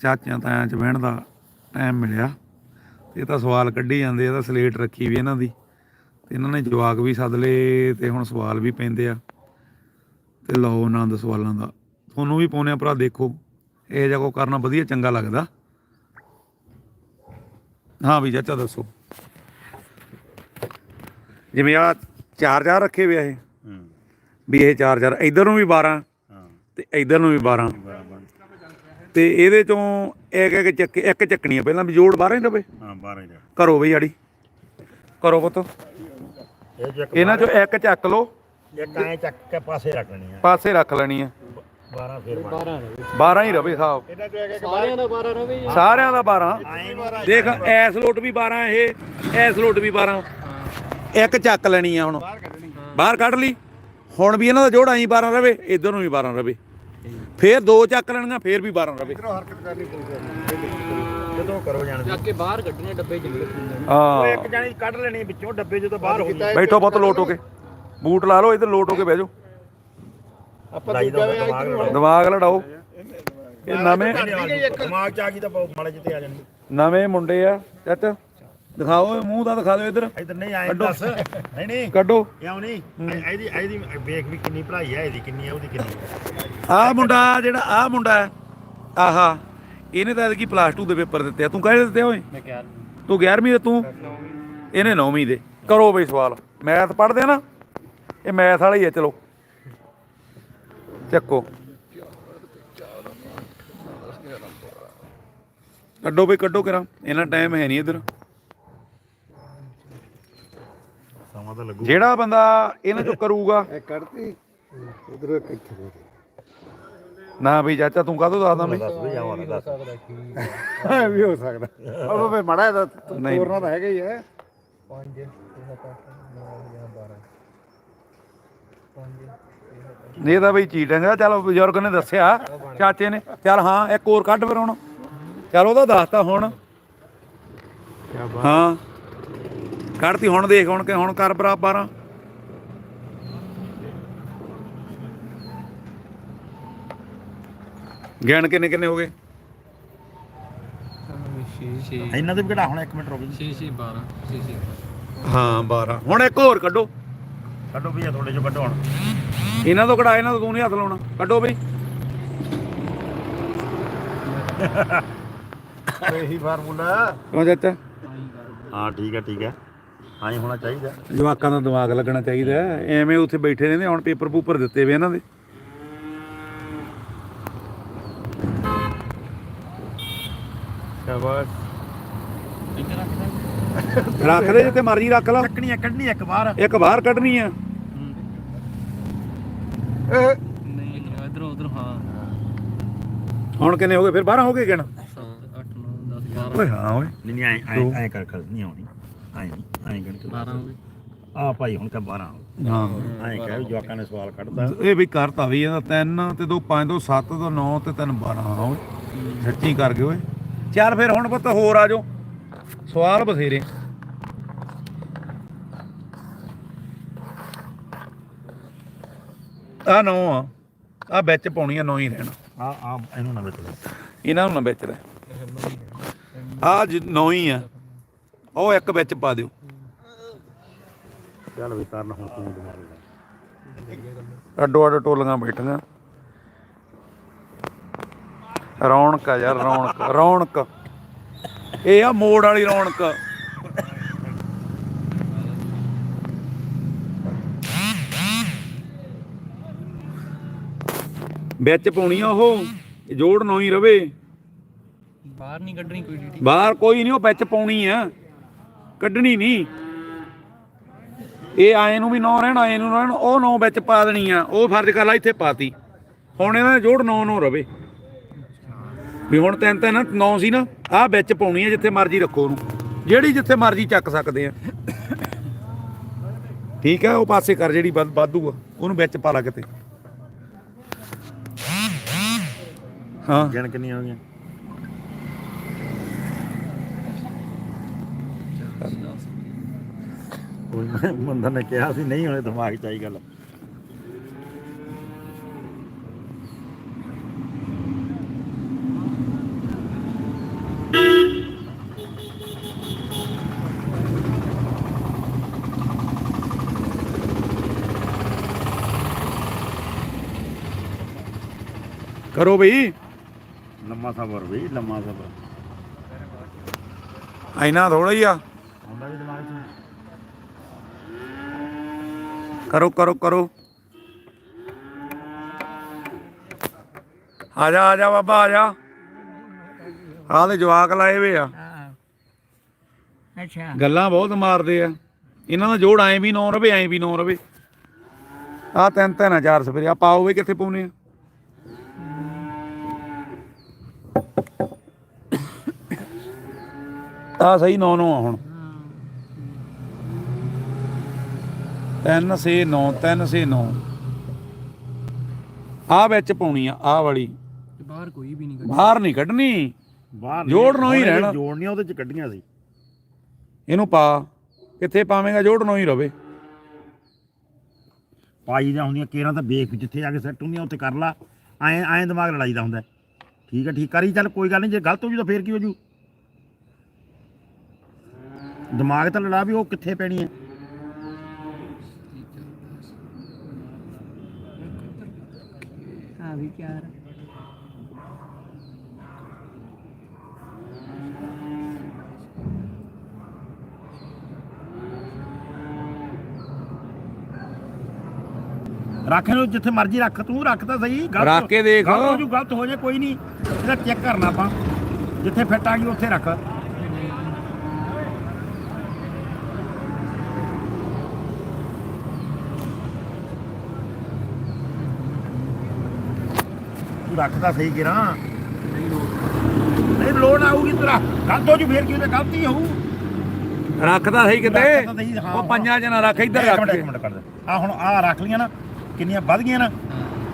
ਚਾਚਿਆਂ ਤਾਇਆਂ ਚ ਬਹਿਣ ਦਾ ਟਾਈਮ ਮਿਲਿਆ। ਤੇ ਇਹ ਤਾਂ ਸਵਾਲ ਕੱਢੀ ਜਾਂਦੇ ਆ ਤਾਂ ਸਲੇਟ ਰੱਖੀ ਵੀ ਇਹਨਾਂ ਦੀ। ਤੇ ਇਹਨਾਂ ਨੇ ਜਵਾਕ ਵੀ ਸੱਦ ਲਏ ਤੇ ਹੁਣ ਸਵਾਲ ਵੀ ਪੈਂਦੇ ਆ। ਤੇ ਲਓ ਆਨੰਦ ਸਵਾਲਾਂ ਦਾ। ਤੁਹਾਨੂੰ ਵੀ ਪਾਉਂਦੇ ਆ ਭਰਾ ਦੇਖੋ। ਇਹ ਜਿਹਾ ਕੋ ਕਰਨਾ ਵਧੀਆ ਚੰਗਾ ਲੱਗਦਾ। ਹਾਂ ਵੀ ਚਾਚਾ ਦੱਸੋ। ਜਿਵੇਂ ਆ ਚਾਰ ਚਾਰ ਰੱਖੇ ਹੋਏ ਆ ਇਹ। ਵੀ ਇਹ ਚਾਰ ਚਾਰ ਇਧਰ ਨੂੰ ਵੀ 12 ਹਾਂ। ਤੇ ਇਧਰ ਨੂੰ ਵੀ 12 ਬਰਾਬਰ ਤੇ ਇਹਦੇ ਚੋਂ ਇੱਕ ਇੱਕ ਚੱਕ ਇੱਕ ਚੱਕਣੀ ਆ ਪਹਿਲਾਂ ਵੀ ਜੋੜ 12 ਹੀ ਰਵੇ? ਹਾਂ 12 ਦਾ ਕਰੋ ਬਈ ਆੜੀ। ਕਰੋ ਪੁੱਤ। ਇਹ ਜੋ ਇਹਨਾਂ ਚੋਂ ਇੱਕ ਚੱਕ ਲਓ। ਇੱਕ ਐ ਚੱਕ ਕੇ ਪਾਸੇ ਰੱਖਣੀ ਆ। ਪਾਸੇ ਰੱਖ ਲੈਣੀ ਆ। 12 ਫਿਰ 12 12 ਹੀ ਰਵੇ। ਸਾਹਿਬ ਇਹਨਾਂ ਚੋਂ ਇੱਕ ਸਾਰਿਆਂ ਦਾ 12 ਰਵੇ ਸਾਰਿਆਂ ਦਾ 12 ਦੇਖ ਐਸ ਲੋਟ ਵੀ 12 ਇਹ ਐਸ ਲੋਟ ਵੀ 12 ਇੱਕ ਚੱਕ ਲੈਣੀ ਆ ਹੁਣ। ਬਾਹਰ ਕੱਢ ਲਈ। ਹੁਣ ਵੀ ਇਹਨਾਂ ਦਾ ਜੋੜ ਆਈ 12 ਰਵੇ ਇਧਰ ਨੂੰ ਵੀ 12 ਰਵੇ। ਫੇਰ ਦੋ ਚੱਕ ਲੈਣੀਆਂ ਫੇਰ ਵੀ 12 ਰਵੇ ਹਰਕਤ ਕਰਨੀ ਜਦੋਂ ਕਰੋ ਜਾਣ ਜਾ ਕੇ ਬਾਹਰ ਕੱਢਣੇ ਡੱਬੇ ਰੱਖਣੇ ਹਾਂ। ਇੱਕ ਜਾਨੀ ਕੱਢ ਲੈਣੀ ਵਿੱਚੋਂ ਡੱਬੇ ਜਦੋਂ ਬਾਹਰ ਹੋ ਗਈ। ਬੈਠੋ ਬਹੁਤ ਲੋਟ ਹੋ ਕੇ। ਬੂਟ ਲਾ ਲਓ ਇਧਰ ਲੋਟ ਹੋ ਕੇ ਬਹਿ ਜਾਓ। ਆਪਾਂ ਦਿਮਾਗ ਲੜਾਓ ਦਿਮਾਗ ਲੜਾਓ। ਇਹ ਨਵੇਂ ਦਿਮਾਗ ਚ ਆ ਗਈ ਤਾਂ ਬਹੁਤ ਮਾੜੇ ਜਿੱਤੇ ਆ ਜਾਣਗੇ ਨਵੇਂ ਮੁੰਡੇ ਆ ਚਾਚਾ। ਦਿਖਾਓ ਇਹ ਮੂੰਹ ਦਾ ਦਿਖਾ ਦਿਓ ਇਧਰ। ਇਧਰ ਨਹੀਂ ਆਏ ਦੱਸ। ਨਹੀਂ ਨਹੀਂ। ਕੱਢੋ। ਇਉਂ ਨਹੀਂ? ਇਹ- ਇਹਦੀ ਇਹਦੀ ਵੇਖ ਵੀ ਕਿੰਨੀ ਪੜ੍ਹਾਈ ਹੈ ਇਹਦੀ ਕਿੰਨੀ ਹੈ ਉਹਦੀ ਕਿੰਨੀ ਆਹ ਮੁੰਡਾ ਜਿਹੜਾ ਆਹ ਮੁੰਡਾ ਹੈ। ਆਹਾ ਇਹਨੇ ਤਾਂ ਕੀ ਪਲੱਸ 2 ਦੇ ਪੇਪਰ ਦਿੱਤੇ ਆ। ਤੂੰ ਕਾਹਦੇ ਦਿੱਤੇ ਓਏ? ਮੈਂ ਕਿਹਾ ਤੂੰ 11ਵੀਂ ਦੇ ਤੂੰ? ਇਹਨੇ 9ਵੀਂ ਦੇ। ਕਰੋ ਬਈ ਸਵਾਲ। ਮੈਥ ਪੜ੍ਹਦੇ ਆ ਨਾ? ਇਹ ਮੈਥ ਵਾਲਾ ਹੀ ਹੈ ਚਲੋ। ਚੱਕੋ। ਕੱਢੋ ਬਈ ਕੱਢੋ ਕਰਾਂ ਇਹਨਾਂ ਟਾਈਮ ਹੈ ਨਹੀਂ ਇਧਰ। ਸਮਾਂ ਤਾਂ ਲੱਗੂ। ਜਿਹੜਾ ਬੰਦਾ ਇਹਨਾਂ ਚੋਂ ਕਰੂਗਾ। ਇਹ ਕੱਢਤੀ। ਉਧਰ ਕਿੱਥੇ ਹੋ ਨਾ ਬਈ ਚਾਚਾ ਤੂੰ ਕਾਹਤੋਂ ਦੱਸਦਾ ਮੈਂ ਦੱਸ ਵੀ ਆਵਾਂ ਦੱਸ। ਗਿਆ ਵੀ ਹੋ ਸਕਦਾ। ਉਹ ਫੇ ਮੜਾ ਇਹਦਾ ਨਹੀਂ। ਤੋਰਨਾ ਤਾਂ ਹੈਗਾ ਹੀ ਹੈ। 5 7 8 9 12 ਇਹ ਤਾਂ ਬਈ ਚੀਟਿੰਗ ਆ ਚਲ ਬਜ਼ੁਰਗ ਨੇ ਦੱਸਿਆ। ਚਾਚੇ ਨੇ। ਚੱਲ ਹਾਂ ਇੱਕ ਹੋਰ ਕੱਢ ਫਿਰ ਹੁਣ। ਚੱਲ ਉਹਦਾ ਦੱਸਤਾ ਹੁਣ। ਹਾਂ। ਕੱਢਤੀ ਹੁਣ ਦੇਖ ਹੁਣ ਕਿ ਹੁਣ ਕਰ ਬਰਾਬਰ ਗਿਣ ਕਿੰਨੇ ਕਿੰਨੇ ਹੋ ਗਏ? 6 6 ਇਹਨਾਂ ਦੇ ਵੀ ਕਿਹੜਾ ਹੁਣ 1 ਮਿੰਟ ਰੁਕ 6 6 12 6 6 ਹਾਂ 12 ਹੁਣ ਇੱਕ ਹੋਰ ਕੱਢੋ। ਕੱਢੋ ਵੀ ਆ ਥੋੜੇ ਜਿਹਾ ਕੱਢੋ ਹੁਣ। ਇਹਨਾਂ ਤੋਂ ਕਢਾ ਇਹਨਾਂ ਤੋਂ ਤੂੰ ਨਹੀਂ ਹੱਥ ਲਾਉਣਾ। ਕੱਢੋ ਬਈ। ਇਹੀ ਫਾਰਮੂਲਾ। ਕਿਉਂ ਚਾਚਾ ਹਾਂ ਠੀਕ ਹੈ ਠੀਕ ਹੈ। ਹਾਂ ਹੀ ਹੋਣਾ ਚਾਹੀਦਾ। ਜਵਾਕਾਂ ਦਾ ਦਿਮਾਗ ਲੱਗਣਾ ਚਾਹੀਦਾ ਹੈ। ਐਵੇਂ ਉੱਥੇ ਬੈਠੇ ਰਹਿੰਦੇ ਹੁਣ ਪੇਪਰ ਪੂਪਰ ਦਿੱਤੇ ਵੇ ਇਹਨਾਂ ਦੇ। ਸ਼ਾਬਾਸ਼। ਰੱਖ ਲੈ ਜਿੱਥੇ ਮਰਜ਼ੀ ਰੱਖ ਲਾ। ਕੱਢਣੀ ਹੈ ਕੱਢਣੀ ਹੈ ਇੱਕ ਬਾਹਰ ਇੱਕ ਬਾਹਰ ਕੱਢਣੀ ਆ ਨਹੀਂ ਇਧਰੋਂ ਉਧਰ ਹਾਂ ਹੁਣ ਕਿੰਨੇ ਹੋ ਗਏ? ਫਿਰ 12 ਹੋ ਗਏ ਕਿਣ 7 8 9 10 12 ਓਏ ਹਾਂ ਓਏ। ਨਹੀਂ ਨਹੀਂ ਐਂ ਐਂ- ਐਂ ਕਰ ਕਰ ਨਹੀਂ ਆਉਣੀ। ਐਂ ਨਹੀਂ। ਐਂ ਕਰ 12 ਹੋ ਗਏ ਆ ਭਾਈ ਹੁਣ ਤਾਂ 12 ਹਾਂ ਐਂ ਕਹਿ ਜਵਾਕਾਂ ਨੇ ਸਵਾਲ ਕੱਢਦਾ ਇਹ ਵੀ ਕਰਤਾ ਵੀ ਇਹਦਾ 3 ਤੇ 2 5 ਤੋਂ 7 ਤੋਂ 9 ਤੇ 3 12 ਹਾਂ ਸੱਚੀ ਕਰ ਗਏ ਓਏ। ਚੱਲ ਫਿਰ ਹੁਣ ਪੁੱਤ ਹੋਰ ਆ ਜਾਓ। ਸਵਾਲ ਬਥੇਰੇ। ਆ ਨੌ ਆ। ਆ ਵਿੱਚ ਪਾਉਣੀ ਆ ਨੌ ਹੀ ਰਹਿਣਾ। ਆ ਆ ਇਹਨੂੰ ਨਾ ਬਚੋ ਇਹਨਾਂ ਨੂੰ ਨਾ ਵਿੱਚ ਰਹਿ। ਆ ਨੌ ਹੀ ਆ। ਉਹ ਇੱਕ ਵਿੱਚ ਪਾ ਦਿਓ। ਚੱਲ ਵੀ ਕਰਨ ਹੁਣ ਤੂੰ ਦਿਮਾਗ ਅੱਡੋ ਅੱਡ ਟੋਲੀਆਂ ਬੈਠੀਆਂ। ਰੌਣਕ ਆ ਯਾਰ ਰੌਣਕ ਰੌਣਕ। ਇਹ ਆ ਮੋੜ ਵਾਲੀ ਰੌਣਕ। ਵਿੱਚ ਪਾਉਣੀ ਆ ਉਹ ਜੋੜ ਨੌ ਹੀ ਰਵੇ। ਬਾਹਰ ਨਹੀਂ ਕੱਢਣੀ ਕੋਈ ਡੀਟੀ। ਬਾਹਰ ਕੋਈ ਨਹੀਂ ਉਹ ਵਿੱਚ ਪਾਉਣੀ ਆ। ਕੱਢਣੀ ਨਹੀਂ। ਇਹ ਆਏ ਨੂੰ ਵੀ ਨੌ ਰਹਿਣਾ, ਆਏ ਨੂੰ ਰਹਿਣ, ਉਹ ਨੌ ਵਿੱਚ ਪਾ ਦੇਣੀ ਆ, ਉਹ ਫਰਜ਼ ਕਰ ਲਾ ਇੱਥੇ ਪਾਤੀ। ਹੁਣ ਇਹਨਾਂ ਦਾ ਜੋੜ ਨੌ ਨੌ ਰਵੇ। ਵੀ ਹੁਣ ਤਿੰਨ ਤਿੰਨ, ਨੌ ਸੀ ਨਾ, ਆਹ ਵਿੱਚ ਪਾਉਣੀ ਆ ਜਿੱਥੇ ਮਰਜ਼ੀ ਰੱਖੋ ਉਹਨੂੰ। ਜਿਹੜੀ ਜਿੱਥੇ ਮਰਜ਼ੀ ਚੱਕ ਸਕਦੇ ਆ। ਠੀਕ ਆ, ਉਹ ਪਾਸੇ ਕਰ ਜਿਹੜੀ ਵਾਧੂ ਆ, ਉਹਨੂੰ ਵਿੱਚ ਪਾ ਲਾ ਕਿਤੇ। ਹਾਂ। ਗਿਣ ਕਿੰਨੀਆਂ ਹੋ ਗਈਆਂ? ਕੋਈ ਮੰਦਰ ਨੇ ਕਿਹਾ ਸੀ ਨਹੀਂ ਹੋਣੇ ਦਿਮਾਗ ਚ ਆਈ ਗੱਲ। ਕਰੋ ਬਈ। ਲੰਮਾ ਸਬਰ ਬਈ ਲੰਮਾ ਸਬਰ ਐਨਾ ਥੋੜਾ ਹੀ ਆ। ਹੁੰਦਾ ਵੀ ਦਿਮਾਗ ਚ। ਕਰੋ ਕਰੋ ਕਰੋ। ਆ ਜਾ ਆ ਜਾ ਬਾਬਾ ਆ ਜਾ। ਆਹ ਦੇ ਜਵਾਕ ਲਾਏ ਵੇ ਆ। ਅੱਛਾ। ਗੱਲਾਂ ਬਹੁਤ ਮਾਰਦੇ ਆ। ਇਹਨਾਂ ਦਾ ਜੋੜ ਐਂ ਵੀ 9 ਰਵੇ ਐਂ ਵੀ 9 ਰਵੇ। ਆ ਤਿੰਨ ਤਿੰਨ ਆ ਚਾਰ ਸਵੇਰੇ। ਆ ਪਾਓ ਵੀ ਕਿੱਥੇ ਪਾਉਨੇ ਆ। ਆ ਸਹੀ 9 9 ਆ ਹੁਣ। 3 ਸੇ 9 3 ਸੇ 9 ਆ ਵਿੱਚ ਪਾਉਣੀ ਆ ਆ ਵਾਲੀ। ਬਾਹਰ ਕੋਈ ਵੀ ਨਹੀਂ ਬਾਹਰ ਨਹੀਂ ਕੱਢਣੀ। ਬਾਹਰ ਜੋੜਨੋਂ ਹੀ ਰਹਿਣਾ। ਜੋੜਨੀਆਂ ਉਹਦੇ 'ਚ ਕੱਢੀਆਂ ਸੀ। ਇਹਨੂੰ ਪਾ। ਕਿੱਥੇ ਪਾਵੇਂਗਾ? ਜੋੜ ਨੋ ਹੀ ਰਵੇ। ਪਾਈ ਜਾਂ ਹੁੰਦੀਆਂ ਕੇਰਾਂ ਤਾਂ ਵੇਖ ਜਿੱਥੇ ਆ ਕੇ ਸੈੱਟ ਹੁੰਦੀਆਂ ਉੱਥੇ ਕਰ ਲਾ। ਐਂ ਐਂ ਦਿਮਾਗ ਲੜਾਈਦਾ ਹੁੰਦਾ ਠੀਕ ਹੈ ਠੀਕ। ਕਰੀ ਚੱਲ ਕੋਈ ਗੱਲ ਨਹੀਂ ਜੇ ਗਲਤ ਹੋ ਜੂ ਤਾਂ ਫੇਰ ਕੀ ਹੋ ਜੂ? ਦਿਮਾਗ ਤਾਂ ਲੜਾ ਵੀ ਉਹ ਕਿੱਥੇ ਪੈਣੀ ਹੈ। ਆ। ਵਿਚਾਰ ਰੱਖ ਇਹਨੂੰ ਜਿੱਥੇ ਮਰਜ਼ੀ ਰੱਖ ਤੂੰ ਰੱਖ ਤਾਂ ਸਹੀ ਗਲਤ ਰੱਖ ਕੇ ਦੇਖ। ਗਲਤ ਹੋ ਜੂ ਗਲਤ ਹੋ ਜੇ ਕੋਈ ਨਹੀਂ ਇਹਦਾ ਚੈੱਕ ਕਰਨਾ ਆਪਾਂ। ਜਿੱਥੇ ਫਿੱਟ ਆ ਗਈ ਉੱਥੇ ਰੱਖ। ਤੂੰ ਰੱਖਦਾ ਸਹੀ ਕਿਰਾ ਨਹੀਂ ਲੋੜ ਆਊਗੀ ਤੇਰਾ। ਗਲਤ ਹੋ ਜੂ ਫੇਰ ਕੀ ਉਹਦੇ ਗਲਤੀ ਹੋਊ। ਰੱਖਦਾ ਸਹੀ ਕਿਤੇ? ਰੱਖ ਤਾਂ ਸਹੀ, ਹਾਂ, ਉਹ ਪੰਜਾਂ ਜਣਾ ਰੱਖ ਇੱਧਰ ਇੱਕ ਰੱਖ ਮਿੰਟ ਕੇ। ਇੱਕ ਮਿੰਟ ਕਰ ਦੇ। ਆ ਹੁਣ ਆ ਰੱਖ ਲੀਆਂ ਨਾ ਕਿੰਨੀਆਂ ਵੱਧ ਗਈਆਂ ਨਾ।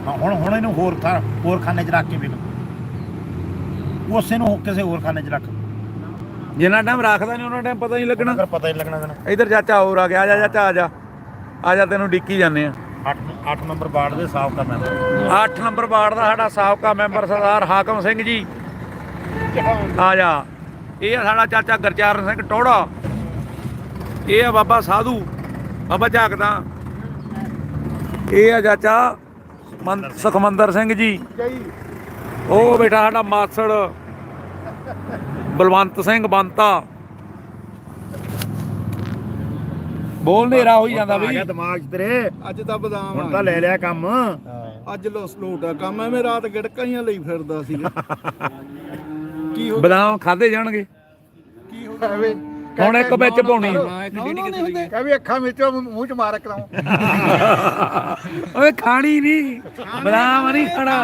ਹਾਂ, ਹੁਣ ਹੁਣ ਇਹਨੂੰ ਹੋਰ ਥਾਂ ਹੋਰ ਖਾਨੇ 'ਚ ਰੱਖ ਕੇ ਵੇਖ। ਉਸੇ ਨੂੰ ਕਿਸੇ ਹੋਰ ਖਾਨੇ 'ਚ ਰੱਖ। ਜਿੰਨਾ ਟਾਈਮ ਰੱਖਦਾ ਨਹੀਂ ਉਹਨਾਂ ਟਾਈਮ ਪਤਾ ਨਹੀਂ ਲੱਗਣਾ। ਅਗਰ ਪਤਾ ਹੀ ਲੱਗਣਾ ਤੈਨੂੰ ਇੱਧਰ ਚਾਚਾ ਹੋਰ ਆ ਗਿਆ ਆ ਜਾ ਚਾਚਾ ਆ ਜਾ। ਆ ਜਾ ਤੈਨੂੰ ਡਿੱਕੀ ਜਾਂਦੇ ਆ। 8 8 ਨੰਬਰ ਵਾਰਡ ਦੇ ਸਾਫ਼ ਕਰਨਾ 8 ਨੰਬਰ ਵਾਰਡ ਦਾ ਸਾਡਾ ਸਾਬਕਾ ਮੈਂਬਰ ਸਰਦਾਰ ਹਾਕਮ ਸਿੰਘ ਜੀ। ਆ ਜਾ। ਇਹ ਆ ਸਾਡਾ ਚਾਚਾ ਗਰਚਰਨ ਸਿੰਘ ਟੋੜਾ। ਇਹ ਆ ਬਾਬਾ ਸਾਧੂ। ਬਾਬਾ ਝਾਕਦਾ ਇਹ ਆ ਚਾਚਾ ਸੁਖਮੰਦਰ ਸਿੰਘ ਜੀ। ਉਹ ਬੇਟਾ ਸਾਡਾ ਮਾਸੜ। ਬਲਵੰਤ ਸਿੰਘ ਬੰਤਾ। ਬੋਲ ਨੇਰਾ ਹੋਈ ਜਾਂਦਾ ਆ ਗਿਆ ਬਈ ਦਿਮਾਗ 'ਚ ਤੇਰੇ। ਅੱਜ ਤਾਂ ਬਦਾਮ ਹੁਣ ਤਾਂ ਲੈ ਲਿਆ ਕੰਮ। ਅੱਜ ਲੋਸ ਲੋਟਾ ਕੰਮ ਐਵੇਂ ਰਾਤ ਗੜਕਾਈਆਂ ਲਈ ਫਿਰਦਾ ਸੀਗਾ ਕੀ ਹੋ ਬਦਾਮ ਖਾਦੇ ਜਾਣਗੇ। ਕੀ ਹੋ ਗਿਆ? ਹੁਣ ਇੱਕ ਵਿੱਚ ਪਾਉਣੀ। ਕਹ ਵੀ ਅੱਖਾਂ ਵਿੱਚੋਂ ਮੂੰਹ ਚ ਮਾਰ ਕਰਾਉ ਓਏ ਖਾਣੀ ਨਹੀਂ। ਬਦਾਮ ਨਹੀਂ ਖਾਣਾ।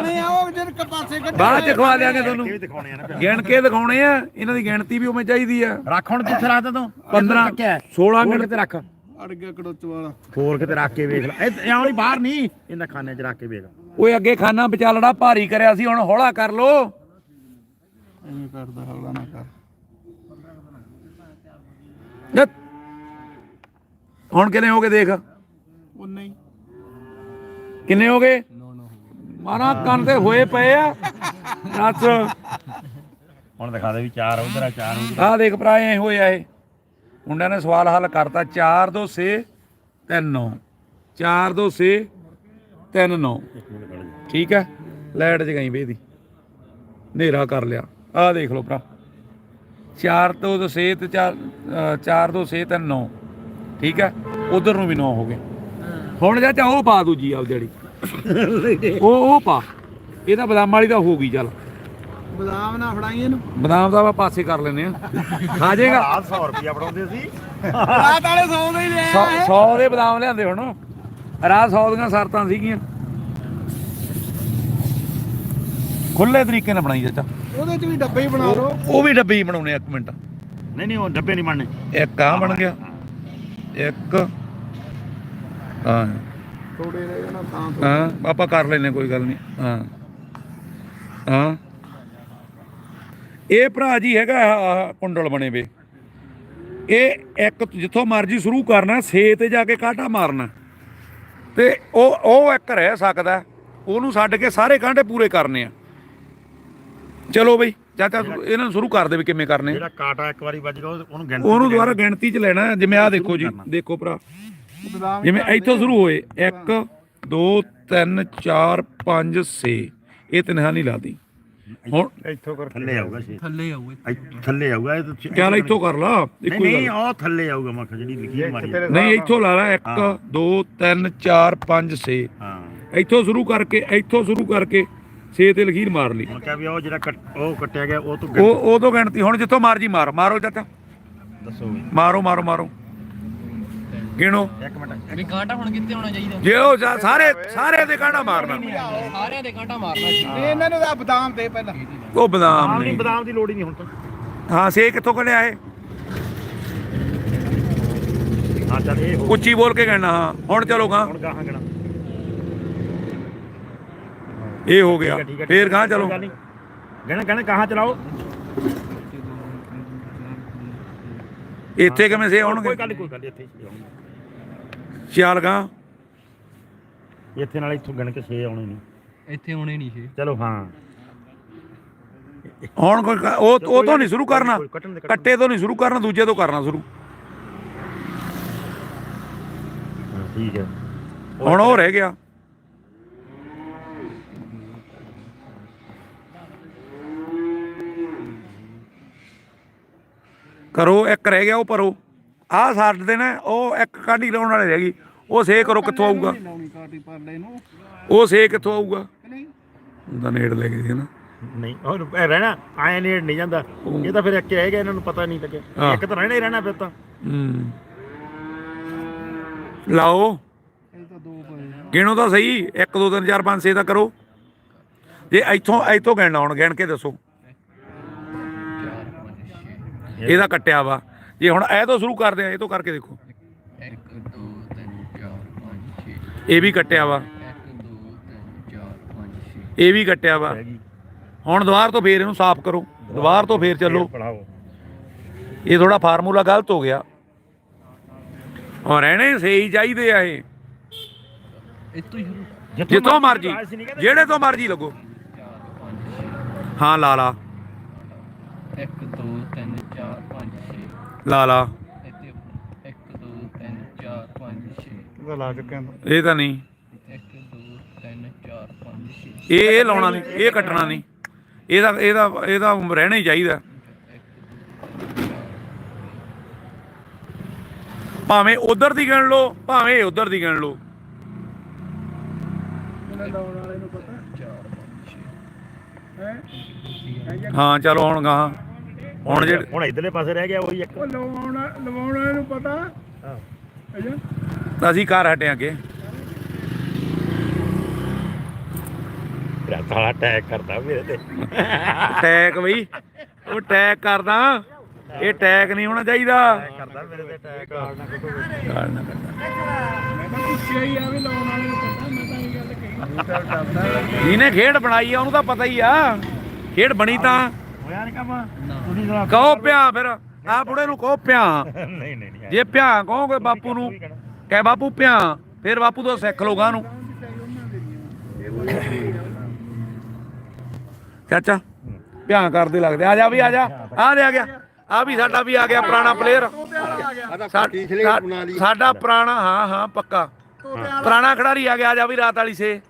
ਬਾਅਦ ਚ ਖਵਾ ਦਿਆਂਗੇ ਤੁਹਾਨੂੰ। ਆ ਗਿਣ ਕੇ ਦਿਖਾਉਣੇ ਆ। ਇਹਨਾਂ ਦੀ ਗਿਣਤੀ ਵੀ ਉਵੇਂ ਚਾਹੀਦੀ ਆ। ਰੱਖ ਹੁਣ ਕਿੱਥੇ ਰੱਖਦਾ ਤੂੰ। 15 16 ਹੋਰ ਮਿੰਟ ਕਿਤੇ ਰੱਖ? ਅੜ ਗਿਆ ਕੜੋਚ ਵਾਲਾ। ਹੋਰ ਕਿਤੇ ਰੱਖ ਕੇ ਵੇਖ ਲੈ। ਇਹ ਆਉਣੀ ਬਾਹਰ ਨਹੀਂ ਇਹਨਾਂ ਖਾਨੇ 'ਚ ਰੱਖ ਕੇ ਵੇਖ ਓਏ ਅੱਗੇ ਖਾਨਾ ਵਿਚਾਲੜਾ ਭਾਰੀ ਕਰਿਆ ਸੀ ਹੁਣ ਹੌਲਾ ਕਰ ਲੋ ਐਵੇਂ ਕਰਦਾ ਹੌਲਾ ਨਾ ਕਰ। ਜੱਤ। ਹੁਣ ਕਿੰਨੇ ਹੋ ਗਏ ਦੇਖ? ਉਹ ਨਹੀਂ ਕਿੰਨੇ ਹੋ ਗਏ? ਮਾਨਾ ਕੰਨ ਤੇ ਹੋਏ ਪਏ ਆ। ਦੱਸ। ਹੁਣ ਦਿਖਾ ਦੇ ਵੀ ਚਾਰ ਉਧਰ ਆ ਚਾਰ ਉਧਰ ਆਹ ਦੇਖ ਭਰਾ ਐ ਹੋਇਆ ਇਹ। ਮੁੰਡਿਆਂ ਨੇ ਸਵਾਲ ਹੱਲ ਕਰਤਾ 4 2 6 3 9 4 2 6 3 9 ਠੀਕ ਹੈ? ਲਾਈਟ ਜਗਾਈ ਵੇ ਦੀ ਹਨੇਰਾ ਕਰ ਲਿਆ। ਆਹ ਦੇਖ ਲਓ ਭਰਾ। 4 ਤੋਂ 6 ਤੇ 4 4 ਤੋਂ 6 3 9 ਠੀਕ ਹੈ? ਉਧਰ ਨੂੰ ਵੀ 9 ਹੋ ਗਏ। ਹੁਣ ਚਾਚਾ ਉਹ ਪਾ ਦੂਜੀ ਆਪ ਜਿਹੜੀ ਉਹ ਉਹ ਪਾ। ਇਹਦਾ ਬਦਾਮ ਵਾਲੀ ਤਾਂ ਹੋ ਗਈ ਚੱਲ। ਬਦਾਮ ਨਾ ਫੜਾਈ ਇਹਨੂੰ। ਬਦਾਮ ਦਾ ਆਪਾਂ ਪਾਸੇ ਕਰ ਲੈਨੇ ਆ ਖਾ ਜਾਏਗਾ? ਆਹ 100 ਰੁਪਿਆ ਫੜਾਉਂਦੇ ਸੀ। ਰਾਤ ਵਾਲੇ ਸੌ ਦੇ ਹੀ ਲੈ 100 ਦੇ ਬਦਾਮ ਲਿਆਂਦੇ ਹੁਣ। ਰਾਤ 100 ਦੀਆਂ ਸ਼ਰਤਾਂ ਸੀਗੀਆਂ। ਖੁੱਲੇ ਤਰੀਕੇ ਨਾਲ ਬਣਾਈ ਚਾਚਾ ਉਹਦੇ ਚ ਵੀ ਡੱਬੇ ਹੀ ਬਣਾ ਲਓ। ਉਹ ਵੀ ਡੱਬੀ ਬਣਾਉਣੇ ਆ, ਇੱਕ ਮਿੰਟ। ਨਹੀਂ ਨਹੀਂ ਉਹ ਡੱਬੇ ਨਹੀਂ ਬਣਨੇ। ਇੱਕ ਆ ਬਣ ਗਿਆ। ਇੱਕ ਹਾਂ। ਥੋੜੇ ਰਹਿ ਜਾਣਾ ਤਾਂ ਤੋਂ ਹਾਂ ਆਪਾਂ ਕਰ ਲੈਨੇ ਕੋਈ ਗੱਲ ਨਹੀਂ। ਹਾਂ। ਹਾਂ। ਇਹ ਭਰਾ ਜੀ ਹੈਗਾ ਆਹ ਕੁੰਡਲ ਬਣੇ ਵੇ। ਇਹ ਇੱਕ ਜਿੱਥੋਂ ਮਰਜ਼ੀ ਸ਼ੁਰੂ ਕਰਨਾ ਸੇ ਤੇ ਜਾ ਕੇ ਕਾਂਟਾ ਮਾਰਨਾ। ਤੇ ਉਹ ਉਹ ਇੱਕ ਰਹਿ ਸਕਦਾ ਉਹਨੂੰ ਛੱਡ ਕੇ ਸਾਰੇ ਕਾਂਟੇ ਪੂਰੇ ਕਰਨੇ ਆ। ਚਲੋ ਬਈ ਚਾਚਾ ਇਹਨਾਂ ਨੂੰ ਸ਼ੁਰੂ ਕਰ ਦੇ ਵੀ ਕਿਵੇਂ ਕਰਨੇ। ਜਿਹੜਾ ਕਾਟਾ ਇੱਕ ਵਾਰੀ ਵੱਜ ਗਿਆ ਉਹ- ਉਹਨੂੰ ਗਿਣਤੀ ਉਹਨੂੰ ਦੁਬਾਰਾ ਗਿਣਤੀ ਚ ਲੈਣਾ। ਜਿਵੇਂ ਆ ਦੇਖੋ ਜੀ ਦੇਖੋ ਭਰਾ। ਜਿਵੇਂ ਇੱਥੋਂ ਸ਼ੁਰੂ ਹੋਏ 1 2 3 4 5 6 ਇਹ ਤਿਨਹਾਨੀ ਲਾਦੀ ਹੁਣ ਇੱਥੋਂ ਕਰ ਥੱਲੇ ਆਊਗਾ ਥੱਲੇ ਆਊ ਇੱਥੇ ਥੱਲੇ ਆਊਗਾ ਇਹ ਤਾਂ ਛੇ- ਚੱਲ ਇੱਥੋਂ ਕਰ ਲਾ ਨਹੀਂ ਇੱਕੋ ਹੀ ਨਹੀਂ ਗੱਲ। ਉਹ ਥੱਲੇ ਆਊਗਾ ਮੈਂ ਕਿਹਾ ਜਿਹੜੀ ਲਿਖੀ ਮਾਰੀ ਆ। ਨਹੀਂ ਇੱਥੋਂ ਲਾ ਲਾ 1 2 3 4 5 6 ਹਾਂ। ਇੱਥੋਂ ਸ਼ੁਰੂ ਕਰਕੇ ਇੱਥੋਂ ਸ਼ੁਰੂ ਕਰਕੇ 6 ਤੇ ਲਖੀਰ ਮਾਰ ਲਈ। ਹੁਣ ਕਿਹਾ ਵੀ ਉਹ ਜਿਹੜਾ ਕੱਟ- ਉਹ ਕੱਟਿਆ ਗਿਆ ਉਹ ਤੋਂ ਉਹ ਉਦੋਂ ਗਿਣਤੀ ਹੁਣ ਜਿੱਥੋਂ ਮਰਜ਼ੀ ਮਾਰ ਮਾਰੋ ਚਾਚਾ। ਦੱਸੋ ਵੀ। ਮਾਰੋ ਮਾਰੋ ਮਾਰੋ। ਗਿਣੋ। ਇੱਕ ਮਿੰਟ। ਵੀ ਕਾਂਟਾ ਹੁਣ ਕਿੱਥੇ ਹੋਣਾ ਚਾਹੀਦਾ? ਜੇ ਉਹ ਜਾ- ਸਾਰੇ ਸਾਰੇ ਦੇ ਕਾਂਡਾ ਮਾਰਨਾ। ਸਾਰਿਆਂ ਦੇ ਕਾਂਟਾ ਮਾਰਨਾ ਸੀ ਇਹਨਾਂ ਨੂੰ ਤਾਂ ਬਦਾਮ ਦੇ ਪਹਿਲਾਂ। ਉਹ ਬਦਾਮ ਨਹੀਂ ਨਹੀਂ। ਬਦਾਮ ਦੀ ਲੋੜ ਹੀ ਨਹੀਂ ਹੁਣ ਤਾਂ। ਹਾਂ ਸੇ ਕਿੱਥੋਂ ਕੱਢਿਆ ਇਹ? ਹਾਂ ਚੱਲ ਇਹ ਹੋ ਉੱਚੀ ਬੋਲ ਕੇ ਕਹਿਣਾ ਹਾਂ। ਹੁਣ ਚਲੋ ਗਾਂ ਹੁਣ ਗਾਹਾਂ ਗਣਾ। ਇਹ ਹੋ ਗਿਆ। ਫੇਰ ਗਾਂ ਚਲੋ। ਗਣਾ ਗਣਾ ਕਹਾਂ ਚਲਾਓ। ਇੱਥੇ ਕਿਵੇਂ ਸੇ ਕੋਈ ਆਉਣਗੇ ਗੱਲ ਨੀ, ਕੋਈ ਗੱਲ ਨੀ, ਇੱਥੇ ਹੀ ਆਉਣਗੇ। ਇੱਥੇ ਨਾਲ ਇੱਥੋਂ ਗਣ ਕੇ 6 ਆਉਣੇ ਨੇ। ਇੱਥੇ ਹੋਣੇ ਨਹੀਂ ਸੀ। ਚਲੋ ਹਾਂ। ਹੁਣ ਕੋਈ ਕ- ਉਹ ਉਹ ਤੋਂ ਨਹੀਂ ਸ਼ੁਰੂ ਕਰਨਾ। ਕੋਈ ਕੱਟਣ ਦੇ ਕੱਟਣ ਕੱਟੇ ਤੋਂ ਨਹੀਂ ਸ਼ੁਰੂ ਕਰਨਾ ਦੂਜੇ ਤੋਂ ਕਰਨਾ ਸ਼ੁਰੂ। ਹਾਂ, ਠੀਕ ਹੈ। ਹੁਣ ਉਹ ਰਹਿ ਗਿਆ। ਕਰੋ ਇੱਕ ਰਹਿ ਗਿਆ ਉਹ ਭਰੋ। ਆਹ ਛੱਡ ਦੇਣਾ ਉਹ ਇੱਕ ਕਾਢੀ ਲਾਉਣ ਵਾਲੇ ਰਹਿ ਗਈ। ਉਹ ਸੇ ਕਰੋ ਕਿੱਥੋਂ ਆਊਗਾ? ਲਾਉਣੀ ਨੂੰ? ਉਹ ਸੇ ਕਿੱਥੋਂ ਆਊਗਾ? ਨਹੀਂ? ਉਹਦਾ ਨੇੜ ਲੈ ਸੀ ਨਾ। ਨਹੀਂ ਉਹ ਇਹ ਰਹਿਣਾ ਆਏ ਨੇੜ ਨਹੀਂ ਜਾਂਦਾ। ਇਹ ਤਾਂ ਫਿਰ ਇੱਕ ਰਹਿ ਗਿਆ ਇਹਨਾਂ ਨੂੰ ਪਤਾ ਨਹੀਂ ਲੱਗਿਆ। ਇੱਕ ਤਾਂ ਰਹਿਣਾ ਹੀ ਰਹਿਣਾ ਫਿਰ ਤਾਂ। ਹੂੰ। ਲਾਓ। ਦੋ। ਗਿਣੋ ਤਾਂ ਸਹੀ 1 2 3 4 5 6 ਤਾਂ ਕਰੋ। ਜੇ ਇੱਥੋਂ ਇੱਥੋਂ ਗਿਣਨਾ ਹੁਣ ਗਿਣ ਕੇ ਦੱਸੋ। ਇਹਦਾ ਕੱਟਿਆ ਵਾ। ਜੇ ਹੁਣ ਇਹ ਤੋਂ ਸ਼ੁਰੂ ਕਰਦੇ ਆ ਇਹ ਤੋਂ ਕਰਕੇ ਦੇਖੋ। 1 2 3 4 5 6 ਇਹ ਵੀ ਕੱਟਿਆ ਵਾ। 1 2 3 4 5 6 ਇਹ ਵੀ ਕੱਟਿਆ ਵਾ। ਹੁਣ ਦੁਬਾਰ ਤੋਂ ਫੇਰ ਇਹਨੂੰ ਸਾਫ਼ ਕਰੋ। ਦੁਬਾਰ ਤੋਂ ਫੇਰ ਚੱਲੋ। ਇਹ ਥੋੜਾ ਫਾਰਮੂਲਾ ਗਲਤ ਹੋ ਗਿਆ। ਔਰ ਰਹਿਣੇ ਸਹੀ ਚਾਹੀਦੇ ਆ ਇਹ। ਇੱਥੋਂ ਹੀ ਸ਼ੁਰੂ। ਜਿੱਥੋਂ ਮਰਜ਼ੀ ਜਿਹੜੇ ਤੋਂ ਮਰਜ਼ੀ ਲੱਗੋ। 4 5 6 ਹਾਂ ਲਾ ਲਾ 1 2 3 4 5 6 ਲਾ ਲਾ। ਇੱਥੇ 1 2 3 4 5 6 ਉਹਦਾ ਲਾ ਚੁੱਕਿਆ ਤਾਂ। ਇਹ ਤਾਂ ਨਹੀਂ। 1 2 3 4 5 6 ਇਹ ਇਹ ਲਾਉਣਾ ਨਹੀਂ ਇਹ ਕੱਟਣਾ ਨਹੀਂ। ਇਹਦਾ ਇਹਦਾ ਇਹਦਾ ਰਹਿਣਾ ਹੀ ਚਾਹੀਦਾ। ਭਾਵੇਂ ਉਧਰ ਦੀ ਗਿਣ ਲਓ ਭਾਵੇਂ ਉਧਰ ਦੀ ਗਿਣ ਲਓ। ਹਾਂ ਚਲੋ ਹੁਣ ਗਾਹਾਂ। ਹੁਣ ਜਿਹੜੇ ਹੁਣ ਇਧਰਲੇ ਪਾਸੇ ਰਹਿ ਗਿਆ ਉਹੀ ਇੱਕ। ਉਹ ਲਵਾਉਣਾ ਲਵਾਉਣਾ ਇਹਨੂੰ ਪਤਾ। ਹਾਂ। ਅਸੀਂ ਘਰ ਹਟੇ ਅੱਗੇ। ਸਾਲਾ ਟੈਗ ਕਰਦਾ ਮੇਰੇ ਤੇ। ਟੈਗ ਬਈ। ਉਹ ਟੈਗ ਕਰਦਾ। ਇਹ ਟੈਗ ਨਹੀਂ ਹੋਣਾ ਚਾਹੀਦਾ। ਕਰਦਾ ਮੇਰੇ ਤੇ ਟੈਗ ਗਾਲ ਨਾ ਕੱਢ। ਮੈਂ ਤਾਂ ਪੁੱਛਿਆ ਹੀ ਆ ਵੀ ਲਾਉਣ ਵਾਲੇ ਨੂੰ ਪਤਾ ਮੈਂ ਤਾਂ ਇਹ ਗੱਲ ਕਹੀ। ਜਿਹਨੇ ਖੇਡ ਬਣਾਈ ਆ ਉਹਨੂੰ ਤਾਂ ਪਤਾ ਹੀ ਆ। ਖੇਡ ਬਣੀ ਤਾਂ। ਹੋਇਆ ਨਹੀਂ ਕੰਮ ਤੁਸੀਂ ਜਰਾ ਕਹੋ ਪਿਆ ਫਿਰ। ਆ ਬੁੜੇ ਨੂੰ ਕਹੋ ਪਿਆ। ਨਹੀਂ ਨਹੀਂ ਨਹੀਂ। ਜੇ ਪਿਆ ਕਹੋਗੇ ਬਾਪੂ ਨੂੰ। ਕਹਿ ਬਾਪੂ ਪਿਆ। ਫਿਰ ਬਾਪੂ ਤੋਂ ਸਿੱਖ ਲੋਗਾ ਨੂੰ। ਚਾਚਾ ਪਿਆ ਕਰਦੇ ਲੱਗਦੇ। ਆ ਜਾ ਵੀ ਆ ਜਾ। ਆ ਦੇ ਆ ਗਿਆ। ਆ ਵੀ ਸਾਡਾ ਵੀ ਆ ਗਿਆ ਪੁਰਾਣਾ ਪਲੇਅਰ ਸਾਡਾ ਪੁਰਾਣਾ ਹਾਂ ਹਾਂ ਪੱਕਾ। ਪੁਰਾਣਾ ਖਿਡਾਰੀ ਆ ਗਿਆ। ਆ ਜਾ ਵੀ ਰਾਤ ਵਾਲੀ ਸੇ।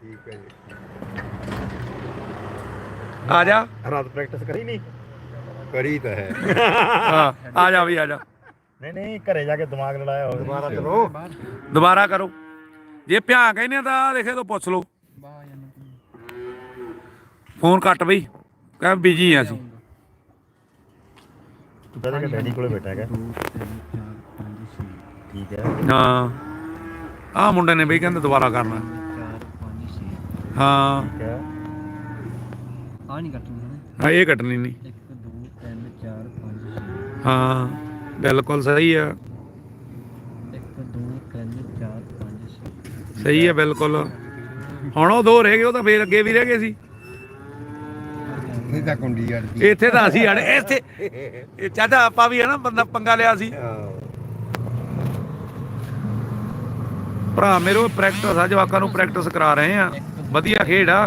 ਆ ਜਾ। ਰਾਤ ਪ੍ਰੈਕਟਿਸ ਕਰੀ ਨਹੀਂ ਕਰੀ ਤਾਂ ਹੈ। ਹਾਂ ਆ ਜਾ ਵੀ ਆ ਜਾ। ਨਹੀਂ ਨਹੀਂ ਘਰੇ ਜਾ ਕੇ ਦਿਮਾਗ ਲੜਾਇਆ ਹੋਵੇ ਦੁਬਾਰਾ ਚਲੋ। ਦੁਬਾਰਾ ਕਰੋ। ਜੇ ਭਿਆ ਕਹਿੰਦੇ ਆ ਤਾਂ ਦੇਖੇ ਤੋਂ ਪੁੱਛ ਲਓ। ਫੋਨ ਕੱਟ ਬਈ ਕਹ ਬਿਜ਼ੀ ਆ ਅਸੀਂ। ਤੂੰ ਕਹਿੰਦਾ ਕਿ ਡੈਡੀ ਕੋਲੇ ਬੈਠਾ ਹੈਗਾ। ਠੀਕ ਹੈ। ਹਾਂ। ਆ ਮੁੰਡੇ ਨੇ ਬਈ ਕਹਿੰਦੇ ਦੁਬਾਰਾ ਕਰਨਾ। 4 5 6 ਹਾਂ। ਠੀਕ ਹੈ। ਆ ਨਹੀਂ ਕੱਟਣੀ ਹੈ ਇਹ ਕੱਟਣੀ ਨਹੀਂ। 1 2 3 4 5 6 ਹਾਂ ਬਿਲਕੁਲ ਸਹੀ ਆ। 1 2 3 4 5 6 ਸਹੀ ਆ ਬਿਲਕੁਲ। ਹੁਣ ਉਹ ਦੋ ਰਹਿ ਗਏ ਉਹ ਤਾਂ ਫੇਰ ਅੱਗੇ ਵੀ ਰਹਿ ਗਏ ਸੀ। ਨਹੀਂ ਤਾਂ ਕੁੰਡੀ ਅੜਦੀ ਇੱਥੇ ਤਾਂ ਅਸੀਂ ਅੜੇ ਇੱਥੇ ਇਹ ਚਾਚਾ ਆਪਾਂ ਵੀ ਹੈ ਨਾ ਬੰਦਾ ਪੰਗਾ ਲਿਆ ਸੀ। ਭਰਾ ਮੇਰੇ ਪ੍ਰੈਕਟਿਸ ਆ ਜਵਾਕਾਂ ਨੂੰ ਪ੍ਰੈਕਟਿਸ ਕਰਾ ਰਹੇ ਆ। ਵਧੀਆ ਖੇਡ ਆ।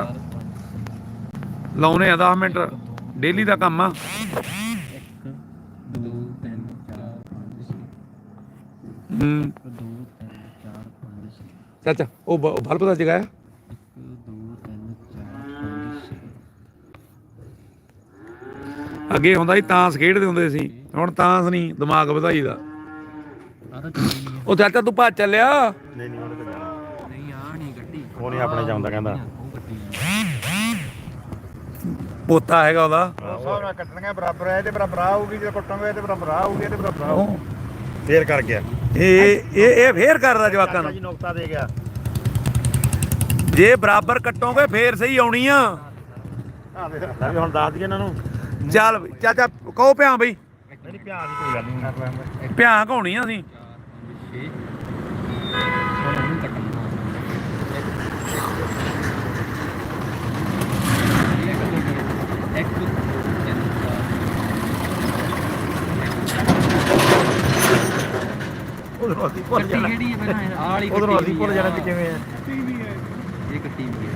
ਲਾਉਨੇ ਆ 10 ਮਿੰਟ। ਡੇਲੀ ਦਾ ਕੰਮ ਆ। 2 3 4 5 6 ਹੂੰ। 2 3 4 5 6 ਚਾਚਾ ਉਹ ਬ- ਬਲਬ ਦਾ ਜਗਾਇਆ। 1 2 3 4 5 6 ਅੱਗੇ ਹੁੰਦਾ ਸੀ ਤਾਂਸ ਖੇਡਦੇ ਹੁੰਦੇ ਸੀ। ਹੁਣ ਤਾਂਸ ਨਹੀਂ ਦਿਮਾਗ ਵਧਾਈ ਦਾ ਆ ਤਾਂ ਚੱਲੀ ਨਹੀਂ ਉਹ ਚਾਚਾ ਤੂੰ ਭੱਜ ਚੱਲਿਆ। ਨਹੀਂ ਨਹੀਂ ਉਹਨੇ ਤਾਂ ਜਾਣਾ। ਨਹੀਂ ਆ ਨਹੀਂ ਗੱਡੀ। ਉਹ ਨਹੀਂ ਆਪਣੇ ਜਾਂਦਾ ਕਹਿੰਦਾ। ਉਹ ਗੱਡੀ ਪੋਤਾ ਹੈਗਾ ਉਹਦਾ। ਹਿਸਾਬ ਨਾਲ ਕੱਟਣੀਆਂ ਬਰਾਬਰ ਹੈ ਇਹਦੇ ਬਰਾਬਰ ਆਊਗੀ ਜੇ ਕੱਟਾਂਗੇ ਇਹਦੇ ਬਰਾਬਰ ਆਊਗੀ ਇਹਦੇ ਬਰਾਬਰ ਆਊਗੀ। ਫੇਰ ਕਰ ਗਿਆ। ਇਹ ਇਹ ਇਹ ਫੇਰ ਕਰਦਾ ਜਵਾਕਾਂ ਨੂੰ। ਜੀ ਨੁਕਤਾ ਦੇ ਗਿਆ। ਜੇ ਬਰਾਬਰ ਕੱਟੋਗੇ ਫੇਰ ਸਹੀ ਆਉਣੀ ਆ। ਲੈ ਵੀ ਹੁਣ ਦੱਸ ਦਈਏ ਇਹਨਾਂ ਨੂੰ। ਚੱਲ ਬਈ, ਚਾਚਾ ਕਹੋ ਭਿਆਂ ਬਈ। ਨਹੀਂ ਦੀ ਕੋਈ ਗੱਲ ਨਹੀਂ ਭਿਆਂ ਘਾਉਣੀ ਆ ਅਸੀਂ 6 ਹੁਣ ਉਹਨੂੰ ਕੱਟਣਾ ਇੱਕ ਦੋ ਤਿੰਨ ਚਾਰ ਉਧਰੋਂ ਅਸੀਂ ਭੁੱਲ ਗੱਡੀ ਜਾਣਾ ਕਿਹੜੀ ਹੈ ਪਹਿਲਾਂ ਆਹ ਵਾਲੀ ਉਧਰੋਂ ਗੱਡੀ ਅਸੀਂ ਭੁੱਲ ਵੀ ਜਾਣਾ ਆ। ਕਿ ਕਿਵੇਂ ਆ ਇਹ ਗੱਡੀ ਵੀ ਹੈ।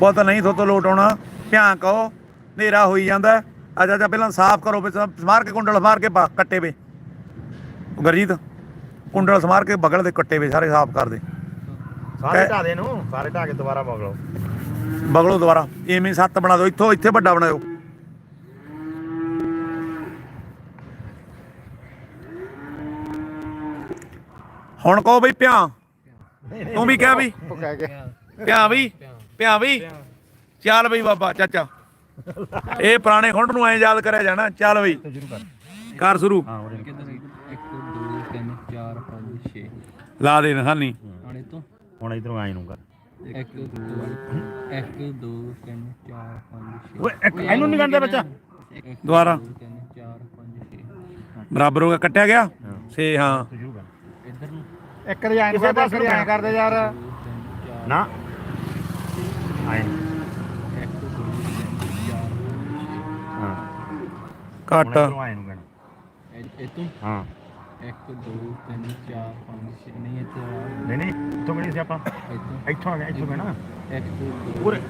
ਬਹੁਤ ਨਹੀਂ ਥੋਤੋਂ ਲੋਟ ਆਉਣਾ। ਭਿਆਂ ਕਹੋ ਹਨੇਰਾ ਹੋਈ ਜਾਂਦਾ। ਆ ਚਾਚਾ ਪਹਿਲਾਂ ਸਾਫ਼ ਕਰੋ ਸਭ ਸਮਾਰ ਕੇ ਕੁੰਡਲ ਸਮਾਰ ਕੇ ਪਾ- ਕੱਟੇ ਵੇ। ਉਹ ਗਰਜੀਤ ਕੁੰਡਲ ਸਮਾਰ ਕੇ ਬਗਲ ਦੇ ਕੱਟੇ ਵੇ ਸਾਰੇ ਸਾਫ਼ ਕਰ ਦੇ। ਸਾਰੇ ਢਾ ਦੇ ਨੂੰ ਸਾਰੇ ਢਾ ਕੇ ਦੁਬਾਰਾ ਲਓ ਬਗਲੋ ਦੁਬਾਰਾ। ਐਵੇਂ ਸੱਤ ਬਣਾ ਦਿਓ। ਇੱਥੋਂ ਇੱਥੇ ਵੱਡਾ ਬਣਾਇਓ। ਹੁਣ ਕਹੋ ਬਈ ਭਿਆਂ ਤੂੰ ਵੀ ਕਹਿ ਵੀ। ਉਹ ਕਹਿ ਗਿਆ ਭਿਆਂ ਵੀ ਭਿਆਂ ਵੀ। ਚੱਲ ਬਈ ਬਾਬਾ ਚਾਚਾ। ਇਹ ਪੁਰਾਣੇ ਖੁੰਡ ਨੂੰ ਐ ਯਾਦ ਕਰਿਆ ਜਾਣਾ। ਚੱਲ ਬਈ। ਕਰ। ਸ਼ੁਰੂ। ਹਾਂ ਉਰੇ। ਕਿੱਧਰ 1 2 3 4 5 6 ਲਾ ਦੇ ਨਿਸ਼ਾਨੀ ਹੁਣ ਇਧਰੋਂ ਆਏ ਨੂੰ ਕਰ। 1 2 1 2 3 4 5 6 ਓਏ ਇੱਕ ਇਹਨੂੰ ਨਹੀਂ ਗੰਦੇ ਬੱਚਾ। ਦੁਬਾਰਾ। 3 4 5 6 ਬਰਾਬਰ ਹੋ ਗਿਆ ਕੱਟਿਆ ਗਿਆ? ਸੇ ਹਾਂ। ਇੱਧਰ ਨੂੰ। ਇੱਕ ਕਰਦੇ ਪਾਸੇ ਨੂੰ ਐਂ ਕਰਦੇ ਯਾਰ। 2 3 4 ਨਾ। ਆਏ 1 2 3 4 ਹਾਂ। ਕੱਟ ਹੁਣ ਇਧਰੋਂ ਆਏ ਨੂੰ ਕਹਿਣਾ। ਇਹ ਤੋਂ ਹਾਂ। 1 2 3 4 5 6 ਨਹੀਂ ਇੱਥੇ ਨਹੀਂ ਨਹੀਂ ਇੱਥੋਂ ਕਿਹੜੀ ਸੀ ਆਪਾਂ। ਇੱਥੋਂ। ਇੱਥੋਂ ਆ ਗਿਆ ਇੱਥੋਂ ਕਹਿਣਾ 1 2 ਪੂਰੇ।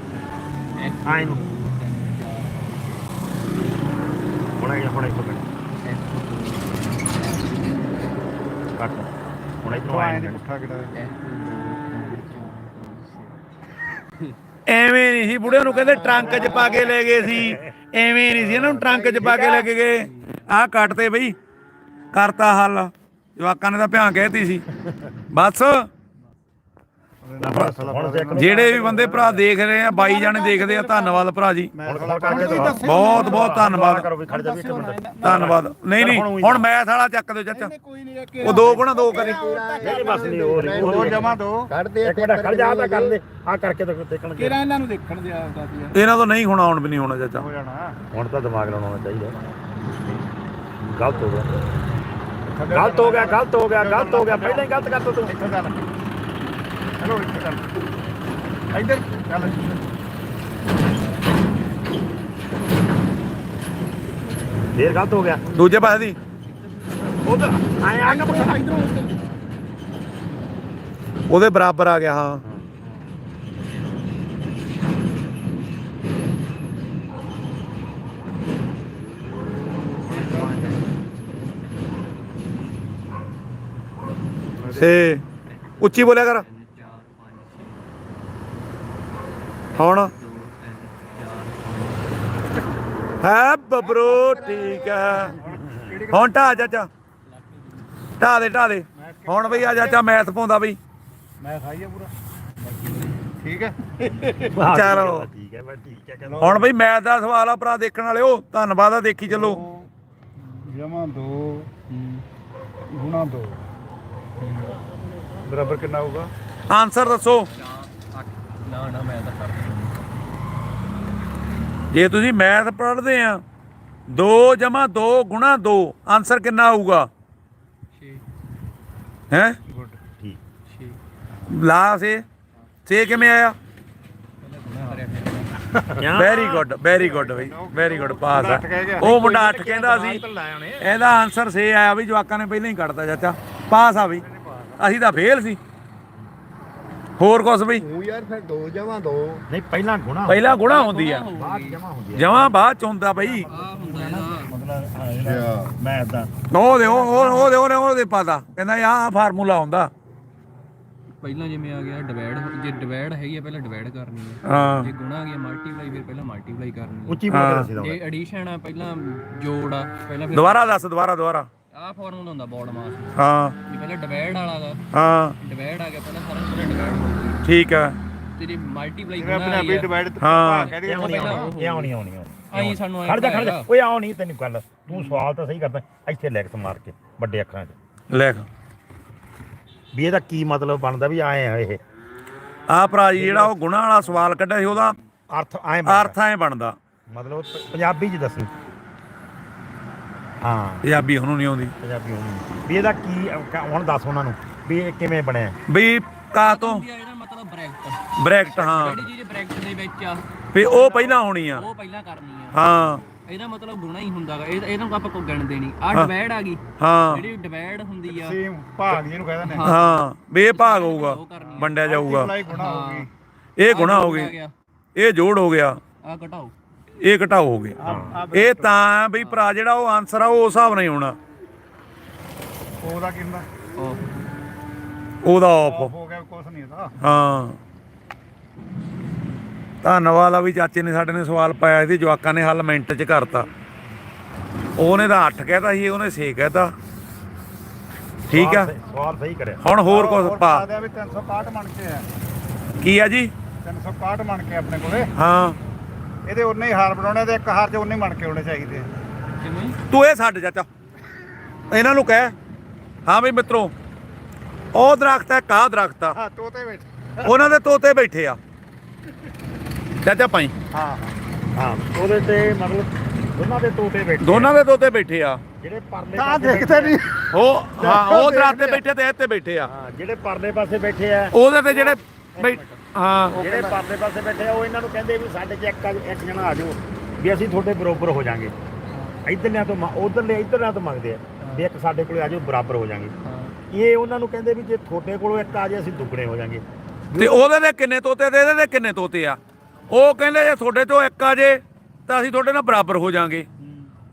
ਆਏ ਨੂੰ। ਹੁਣ ਆਇਆ ਹੁਣ ਇੱਥੋਂ ਕਹਿਣਾ ਕੱਟ। ਹੁਣ ਇੱਥੋਂ ਆਏ ਆਏ ਨੂੰ ਨਹੀਂ ਕਹਿਣਾ। ਪੁੱਠਾ ਕਿਹੜਾ ਐਵੇਂ ਨਹੀਂ ਸੀ ਬੁੜਿਆਂ ਨੂੰ ਕਹਿੰਦੇ ਟਰੰਕ 'ਚ ਪਾ ਕੇ ਲੈ ਗਏ ਸੀ। ਐਵੇਂ ਨਹੀਂ ਸੀ ਇਹਨਾਂ ਨੂੰ ਟਰੰਕ 'ਚ ਪਾ ਕੇ ਲੈ ਕੇ ਗਏ। ਆਹ ਕੱਟਦੇ ਬਈ। ਕਰਤਾ ਹੱਲ। ਜਵਾਕਾਂ ਨੇ ਤਾਂ ਭਿਆਂ ਕਹਿਤੀ ਸੀ। ਬਸ। ਜਿਹੜੇ ਵੀ ਬੰਦੇ ਭਰਾ ਦੇਖ ਰਹੇ ਆ ਬਾਈ ਜਾਣੇ ਦੇਖਦੇ ਆ ਧੰਨਵਾਦ ਭਰਾ ਜੀ। ਬਹੁਤ ਬਹੁਤ ਧੰਨਵਾਦ। ਧੰਨਵਾਦ। ਨਹੀਂ ਨਹੀਂ ਹੁਣ ਮੈਥ ਵਾਲਾ ਚੱਕ ਦਿਓ ਚਾਚਾ। ਉਹ ਦੋ ਗੁਣਾ ਦੋ ਕਰੀ। ਨਹੀਂ ਬਸ ਨਹੀਂ ਹੋਰ ਦੋ ਜਮਾ ਦੋ। ਇੱਕ ਮਿੰਟ ਖੜ ਜਾ ਆਹ ਤਾਂ ਕਰ ਲੈ ਆ ਕਰਕੇ ਦੇਖ- ਦੇਖਣ ਦੇ ਇਹਨਾਂ ਨੂੰ ਦੇਖਣ ਦੇ ਆਪਦਾ ਇਹਨਾਂ ਤੋਂ ਨਹੀਂ ਹੋਣਾ ਹੁਣ ਵੀ ਨਹੀਂ ਹੋਣਾ ਚਾਚਾ। ਹੁਣ ਤਾਂ ਦਿਮਾਗ ਲਾਉਣਾ ਚਾਹੀਦਾ। ਗਲਤ ਹੋ ਗਿਆ। ਗਲਤ ਹੋ ਗਿਆ ਗਲਤ ਹੋ ਗਿਆ ਗਲਤ ਹੋ ਗਿਆ। ਪਹਿਲਾਂ ਹੀ ਗਲਤ ਕਰਤਾ ਤੂੰ। ਇੱਥੇ ਚੱਲ ਚਲੋ ਇੱਥੇ ਚੱਲ ਇੱਧਰ ਚੱਲ। ਫੇਰ ਗਲਤ ਹੋ ਗਿਆ। ਦੂਜੇ ਪਾਸੇ ਦੀ। ਉਧਰ ਆਏ ਆ ਨਾ ਪੁੱਛਣਾ ਉਹਦੇ ਬਰਾਬਰ ਆ ਗਿਆ ਹਾਂ। ਸੇ ਉੱਚੀ ਬੋਲਿਆ ਕਰ। ਹੁਣ। ਹੈ ਬਬਰੋ ਠੀਕ ਹੈ। ਹੁਣ ਢਾ ਚਾਚਾ। ਢਾ ਦੇ ਢਾ ਦੇ। ਹੁਣ ਬਈ ਆ ਚਾਚਾ ਮੈਥ ਪਾਉਂਦਾ ਬਈ। ਮੈਂ ਖਾਈ ਆ ਪੂਰਾ। ਠੀਕ ਹੈ। ਚਲੋ। ਠੀਕ ਹੈ ਬਸ ਠੀਕ ਹੈ ਚਲੋ। ਹੁਣ ਬਈ ਮੈਥ ਦਾ ਸਵਾਲ ਆ ਭਰਾ ਦੇਖਣ ਵਾਲਿਓ ਧੰਨਵਾਦ ਆ ਦੇਖੀ ਚੱਲੋ। ਜਮਾ ਦੋ ਗੁਣਾ ਦੋ। ਬਰਾਬਰ ਕਿੰਨਾ ਹੋਊਗਾ? ਆਨਸਰ ਦੱਸੋ। ਨਾ ਨਾ ਮੈਂ ਤਾਂ ਕਰ ਜੇ ਤੁਸੀਂ ਮੈਥ ਪੜ੍ਹਦੇ ਆ 2 ਜਮਾ 2 ਗੁਣਾ 2 ਆਨਸਰ ਕਿੰਨਾ ਆਊਗਾ 6 ਹੈ? ਗੁੱਡ। ਠੀਕ। 6 ਲਾ ਸੇ ਸੇ ਕਿਵੇਂ ਆਇਆ? ਵੈਰੀ ਗੁੱਡ ਵੈਰੀ ਗੁੱਡ ਬਈ ਵੈਰੀ ਗੁੱਡ ਪਾਸ ਆ। ਉਹ ਮੁੰਡਾ 8 ਕਹਿੰਦਾ ਸੀ। ਇਹਦਾ ਆਨਸਰ ਸੇ ਆਇਆ ਵੀ ਜਵਾਕਾਂ ਨੇ ਪਹਿਲਾਂ ਹੀ ਕੱਢਤਾ ਚਾਚਾ। ਪਾਸ ਆ ਬਈ। ਅਸੀਂ ਤਾਂ ਫੇਲ ਸੀ। ਹੋਰ ਕੁਛ ਬਈ? ਉਹ ਯਾਰ ਫਿਰ ਦੋ ਜਮਾ ਦੋ। ਨਹੀਂ ਪਹਿਲਾਂ ਗੁਣਾ ਪਹਿਲਾਂ ਗੁਣਾ ਹੁੰਦੀ ਆ। ਬਾਅਦ ਜਮਾ ਹੁੰਦੀ ਹੈ ਜਮਾ ਬਾਅਦ ਚ ਹੁੰਦਾ ਬਈ। ਮਤਲਬ ਮੈਂ ਇਦਾਂ ਉਹ ਦੇ ਉਹ ਉਹ ਉਹ ਦੇ ਉਹ ਦੇ। ਪਤਾ ਕਹਿੰਦਾ ਆ ਫਾਰਮੂਲਾ ਹੁੰਦਾ। ਪਹਿਲਾਂ ਜਿਵੇਂ ਆ ਗਿਆ ਡਿਵਾਈਡ ਜੇ ਡਿਵਾਈਡ ਹੈਗੀ ਆ ਪਹਿਲਾਂ ਡਿਵਾਈਡ ਕਰਨੀ ਹੈ ਹਾਂ। ਜੇ ਗੁਣਾ ਆ ਗਿਆ ਮਲਟੀਪਲਾਈ ਫਿਰ ਪਹਿਲਾਂ ਮਲਟੀਪਲਾਈ ਕਰਨੀ ਹੈ ਉੱਚੀ ਬੋਲ ਕੇ ਦੱਸੀ ਜੇ ਐਡੀਸ਼ਨ ਆ ਪਹਿਲਾਂ ਜੋੜ ਆ ਪਹਿਲਾਂ ਫਿਰ ਦੁਬਾਰਾ ਦੱਸ ਦੁਬਾਰਾ ਦੁਬਾਰਾ। ਆਹ ਫਾਰਮੂਲਾ ਹੁੰਦਾ ਬੋਰਡ ਮਾਸ ਹਾਂ। ਜੇ ਪਹਿਲਾਂ ਡਿਵਾਈਡ ਵਾਲਾ ਦਾ ਹਾਂ। ਡਿਵਾਈਡ ਆ ਗਿਆ ਪਹਿਲਾਂ ਸਾਰਾ ਪੂਰਾ ਡਿਵਾਈਡ ਹੋ ਗਿਆ। ਠੀਕ ਹੈ ਤੇ ਜੇ ਮਲਟੀਪਲਾਈ ਜਿਵੇਂ ਗੁਣਾ ਆ। ਪੰਜਾਬੀ ਗਿਆ ਡਿਵਾਈਡ ਹਾਂ। ਕਹਦੇ ਇਹ ਆਉਣੀ ਪਹਿਲਾਂ ਆਉਣੀ ਇਹ ਆਉਣੀ ਆਉਣੀ ਆਈ ਸਾਨੂੰ ਖੜ ਜਾ ਖੜ ਜਾ। ਆਇਆ ਓਏ ਆਉ ਨਹੀਂ ਤੈਨੂੰ ਗੱਲ। ਤੂੰ ਸਵਾਲ ਤਾਂ ਸਹੀ ਕਰਦਾ। ਇੱਥੇ ਲਿਖ ਮਾਰ ਕੇ ਵੱਡੇ ਅੱਖਰਾਂ 'ਚ। ਲਿਖ ਵੀ ਇਹਦਾ ਕੀ ਮਤਲਬ ਬਣਦਾ ਵੀ ਆਏ ਆ ਇਹ? ਆ ਭਰਾ ਜੀ ਜਿਹੜਾ ਉਹ ਗੁਣਾ ਵਾਲਾ ਸਵਾਲ ਕੱਢਿਆ ਸੀ ਉਹਦਾ ਅਰਥ ਆਏ ਅਰਥ ਐ ਬਣਦਾ। ਮਤਲਬ ਪੰਜਾਬੀ 'ਚ ਦੱਸੀ। ਹਾਂ। ਪੰਜਾਬੀ ਉਹਨੂੰ ਨਹੀਂ ਆਉਂਦੀ। ਪੰਜਾਬੀ ਹੋਣੀ ਵੀ ਇਹਦਾ ਕੀ ਕ- ਹੁਣ ਦੱਸ ਉਹਨਾਂ ਨੂੰ ਵੀ ਇਹ ਕਿਵੇਂ ਬਣਿਆ? ਵੀ ਕਾ ਤੋਂ? ਇਹਦਾ ਮਤਲਬ ਬ੍ਰੈਕਟ। ਬ੍ਰੈਕਟ ਹਾਂ। ਜਿਹੜੀ ਚੀਜ਼ ਬ੍ਰੈਕਟ ਦੇ ਵਿੱਚ ਆ। ਵੀ ਉਹ ਪਹਿਲਾਂ ਹੋਣੀ ਆ। ਉਹ ਪਹਿਲਾਂ ਕਰਨੀ ਆ। ਹਾਂ। ਇਹਦਾ ਮਤਲਬ ਗੁਣਾ ਹੀ ਹੁੰਦਾਗਾ। ਇਹ ਇਹਨੂੰ ਆਪਾਂ ਕੋਈ ਗਿਣਦੇ ਨਹੀਂ। ਆ ਹਾਂ। ਡਿਵਾਈਡ ਆ ਗਈ। ਹਾਂ। ਜਿਹੜੀ ਡਿਵਾਈਡ ਹੁੰਦੀ ਆ। ਸੇਮ ਭਾਗ ਜਿਹਨੂੰ ਕਹਿੰਦੇ ਨੇ ਹਾਂ। ਵੀ ਇਹ ਭਾਗ ਹੋਊਗਾ। ਵੰਡਿਆ ਜਾਊਗਾ। ਮਲਟੀਪਲਾਈ ਗੁਣਾ ਹੋ ਗਈ। ਇਹ ਗੁਣਾ ਹੋ ਗਏ। ਇਹ ਜੋੜ ਹੋ ਗਿਆ। ਆ ਘਟਾਓ। ਇਹ ਘਟਾਓ ਹੋ ਗਏ। ਇਹ ਤਾਂ ਵੀ ਭਰਾ ਜਿਹੜਾ ਉਹ ਆਨਸਰ ਆ ਉਹ ਉਸ ਹਿਸਾਬ ਨਾਲ ਹੀ ਹੋਣਾ। ਉਹਦਾ ਕਿੰਨਾ? ਉਹ ਉਹਦਾ ਆਫ ਹੋ ਗਿਆ ਕੁਛ ਨਹੀਂ ਇਹਦਾ। ਹਾਂ। ਧੰਨਵਾਦ ਆ ਵੀ ਚਾਚੇ ਨੇ ਸਾਡੇ ਨੇ ਸਵਾਲ ਪਾਇਆ ਸੀ ਜਵਾਕਾਂ ਨੇ ਹੱਲ ਮਿੰਟ ਚ ਕਰਤਾ। ਉਹਨੇ ਤਾਂ 8 ਕਹਿਤਾ ਸੀ ਉਹਨੇ 6 ਕਹਿਤਾ। ਠੀਕ ਆ? ਸਵਾਲ ਸਹੀ- ਕਰਿਆ। ਹੁਣ ਹੋਰ ਕੁਝ ਪਾ। ਵੀ 361 ਬਣ ਕੇ ਆ। ਕੀ ਆ ਜੀ? 361 ਬਣ ਕੇ ਆਪਣੇ ਕੋਲੇ। ਹਾਂ। ਇਹਦੇ ਉਨੇ ਹੀ ਹਾਰ ਬਣਾਉਣੇ ਤੇ ਇੱਕ ਹਾਰ 'ਚ ਉਨੇ ਹੀ ਬਣ ਕੇ ਹੋਣੇ ਚਾਹੀਦੇ ਆ। ਕਿਵੇਂ? ਤੂੰ ਇਹ ਛੱਡ ਚਾਚਾ। ਇਹਨਾਂ ਨੂੰ ਕਹਿ। ਹਾਂ ਵੀ ਮਿੱਤਰੋ ਉਹ ਦਰਖਤ ਹੈ ਕਾ ਦਰਖਤ ਆ। ਹਾਂ ਤੋਤੇ ਵਿੱਚ ਉਹਨਾਂ ਦੇ ਤੋਤੇ ਬੈਠੇ ਆ। ਚਾਚਾ ਪਾਈ ਹਾਂ ਹਾਂ। ਉਹਦੇ ਤੇ ਮਤਲਬ ਦੋਨਾਂ ਦੇ ਤੋਤੇ ਬੈਠੇ ਦੋਨਾਂ ਦੇ ਤੋਤੇ ਬੈਠੇ ਆ। ਜਿਹੜੇ ਪਰਲੇ ਤਾਂ ਪਾਸੇ ਦੇਖਦੇ ਨਹੀਂ। ਉਹ ਹਾਂ ਉਹ ਦਰਖਤ ਤੇ ਬੈਠੇ ਤੇ ਇੱਥੇ ਬੈਠੇ ਆ। ਹਾਂ ਜਿਹੜੇ ਪਰਲੇ ਪਾਸੇ ਬੈਠੇ ਆ। ਉਹਦੇ ਤੇ ਜਿਹੜੇ ਬੈ- ਹਾਂ। ਜਿਹੜੇ ਪਰਲੇ ਪਾਸੇ ਬੈਠੇ ਆ ਉਹ ਇਹਨਾਂ ਨੂੰ ਕਹਿੰਦੇ ਵੀ ਸਾਡੇ 'ਚ ਇੱਕ ਇੱਕ ਜਣਾ ਆ ਜਾਓ ਵੀ ਅਸੀਂ ਤੁਹਾਡੇ ਬਰੋਬਰ ਹੋ ਜਾਾਂਗੇ। ਇਧਰਲਿਆਂ ਤੋਂ ਉਧਰਲੇ ਇਧਰਲਿਆਂ ਤੋਂ ਮੰਗਦੇ ਆ ਵੀ ਇੱਕ ਸਾਡੇ ਕੋਲੇ ਆ ਜਾਓ ਬਰਾਬਰ ਹੋ ਜਾਾਂਗੇ। ਇਹ ਉਹਨਾਂ ਨੂੰ ਕਹਿੰਦੇ ਵੀ ਜੇ ਤੁਹਾਡੇ ਕੋਲੋਂ ਇੱਕ ਆ ਜਾਏ ਅਸੀਂ ਦੁੱਗਣੇ ਹੋ ਜਾਾਂਗੇ। ਤੇ ਉਹਦੇ ਤੇ ਕਿੰਨੇ ਤੋਤੇ ਤੇ ਇਹਦੇ ਤੇ ਕਿੰਨੇ ਤੋਤੇ ਆ? ਉਹ ਕਹਿੰਦੇ ਜੇ ਤੁਹਾਡੇ ਚੋਂ ਇੱਕ ਆ ਜੇ ਤਾਂ ਅਸੀਂ ਤੁਹਾਡੇ ਨਾਲ ਬਰਾਬਰ ਹੋ ਜਾਾਂਗੇ।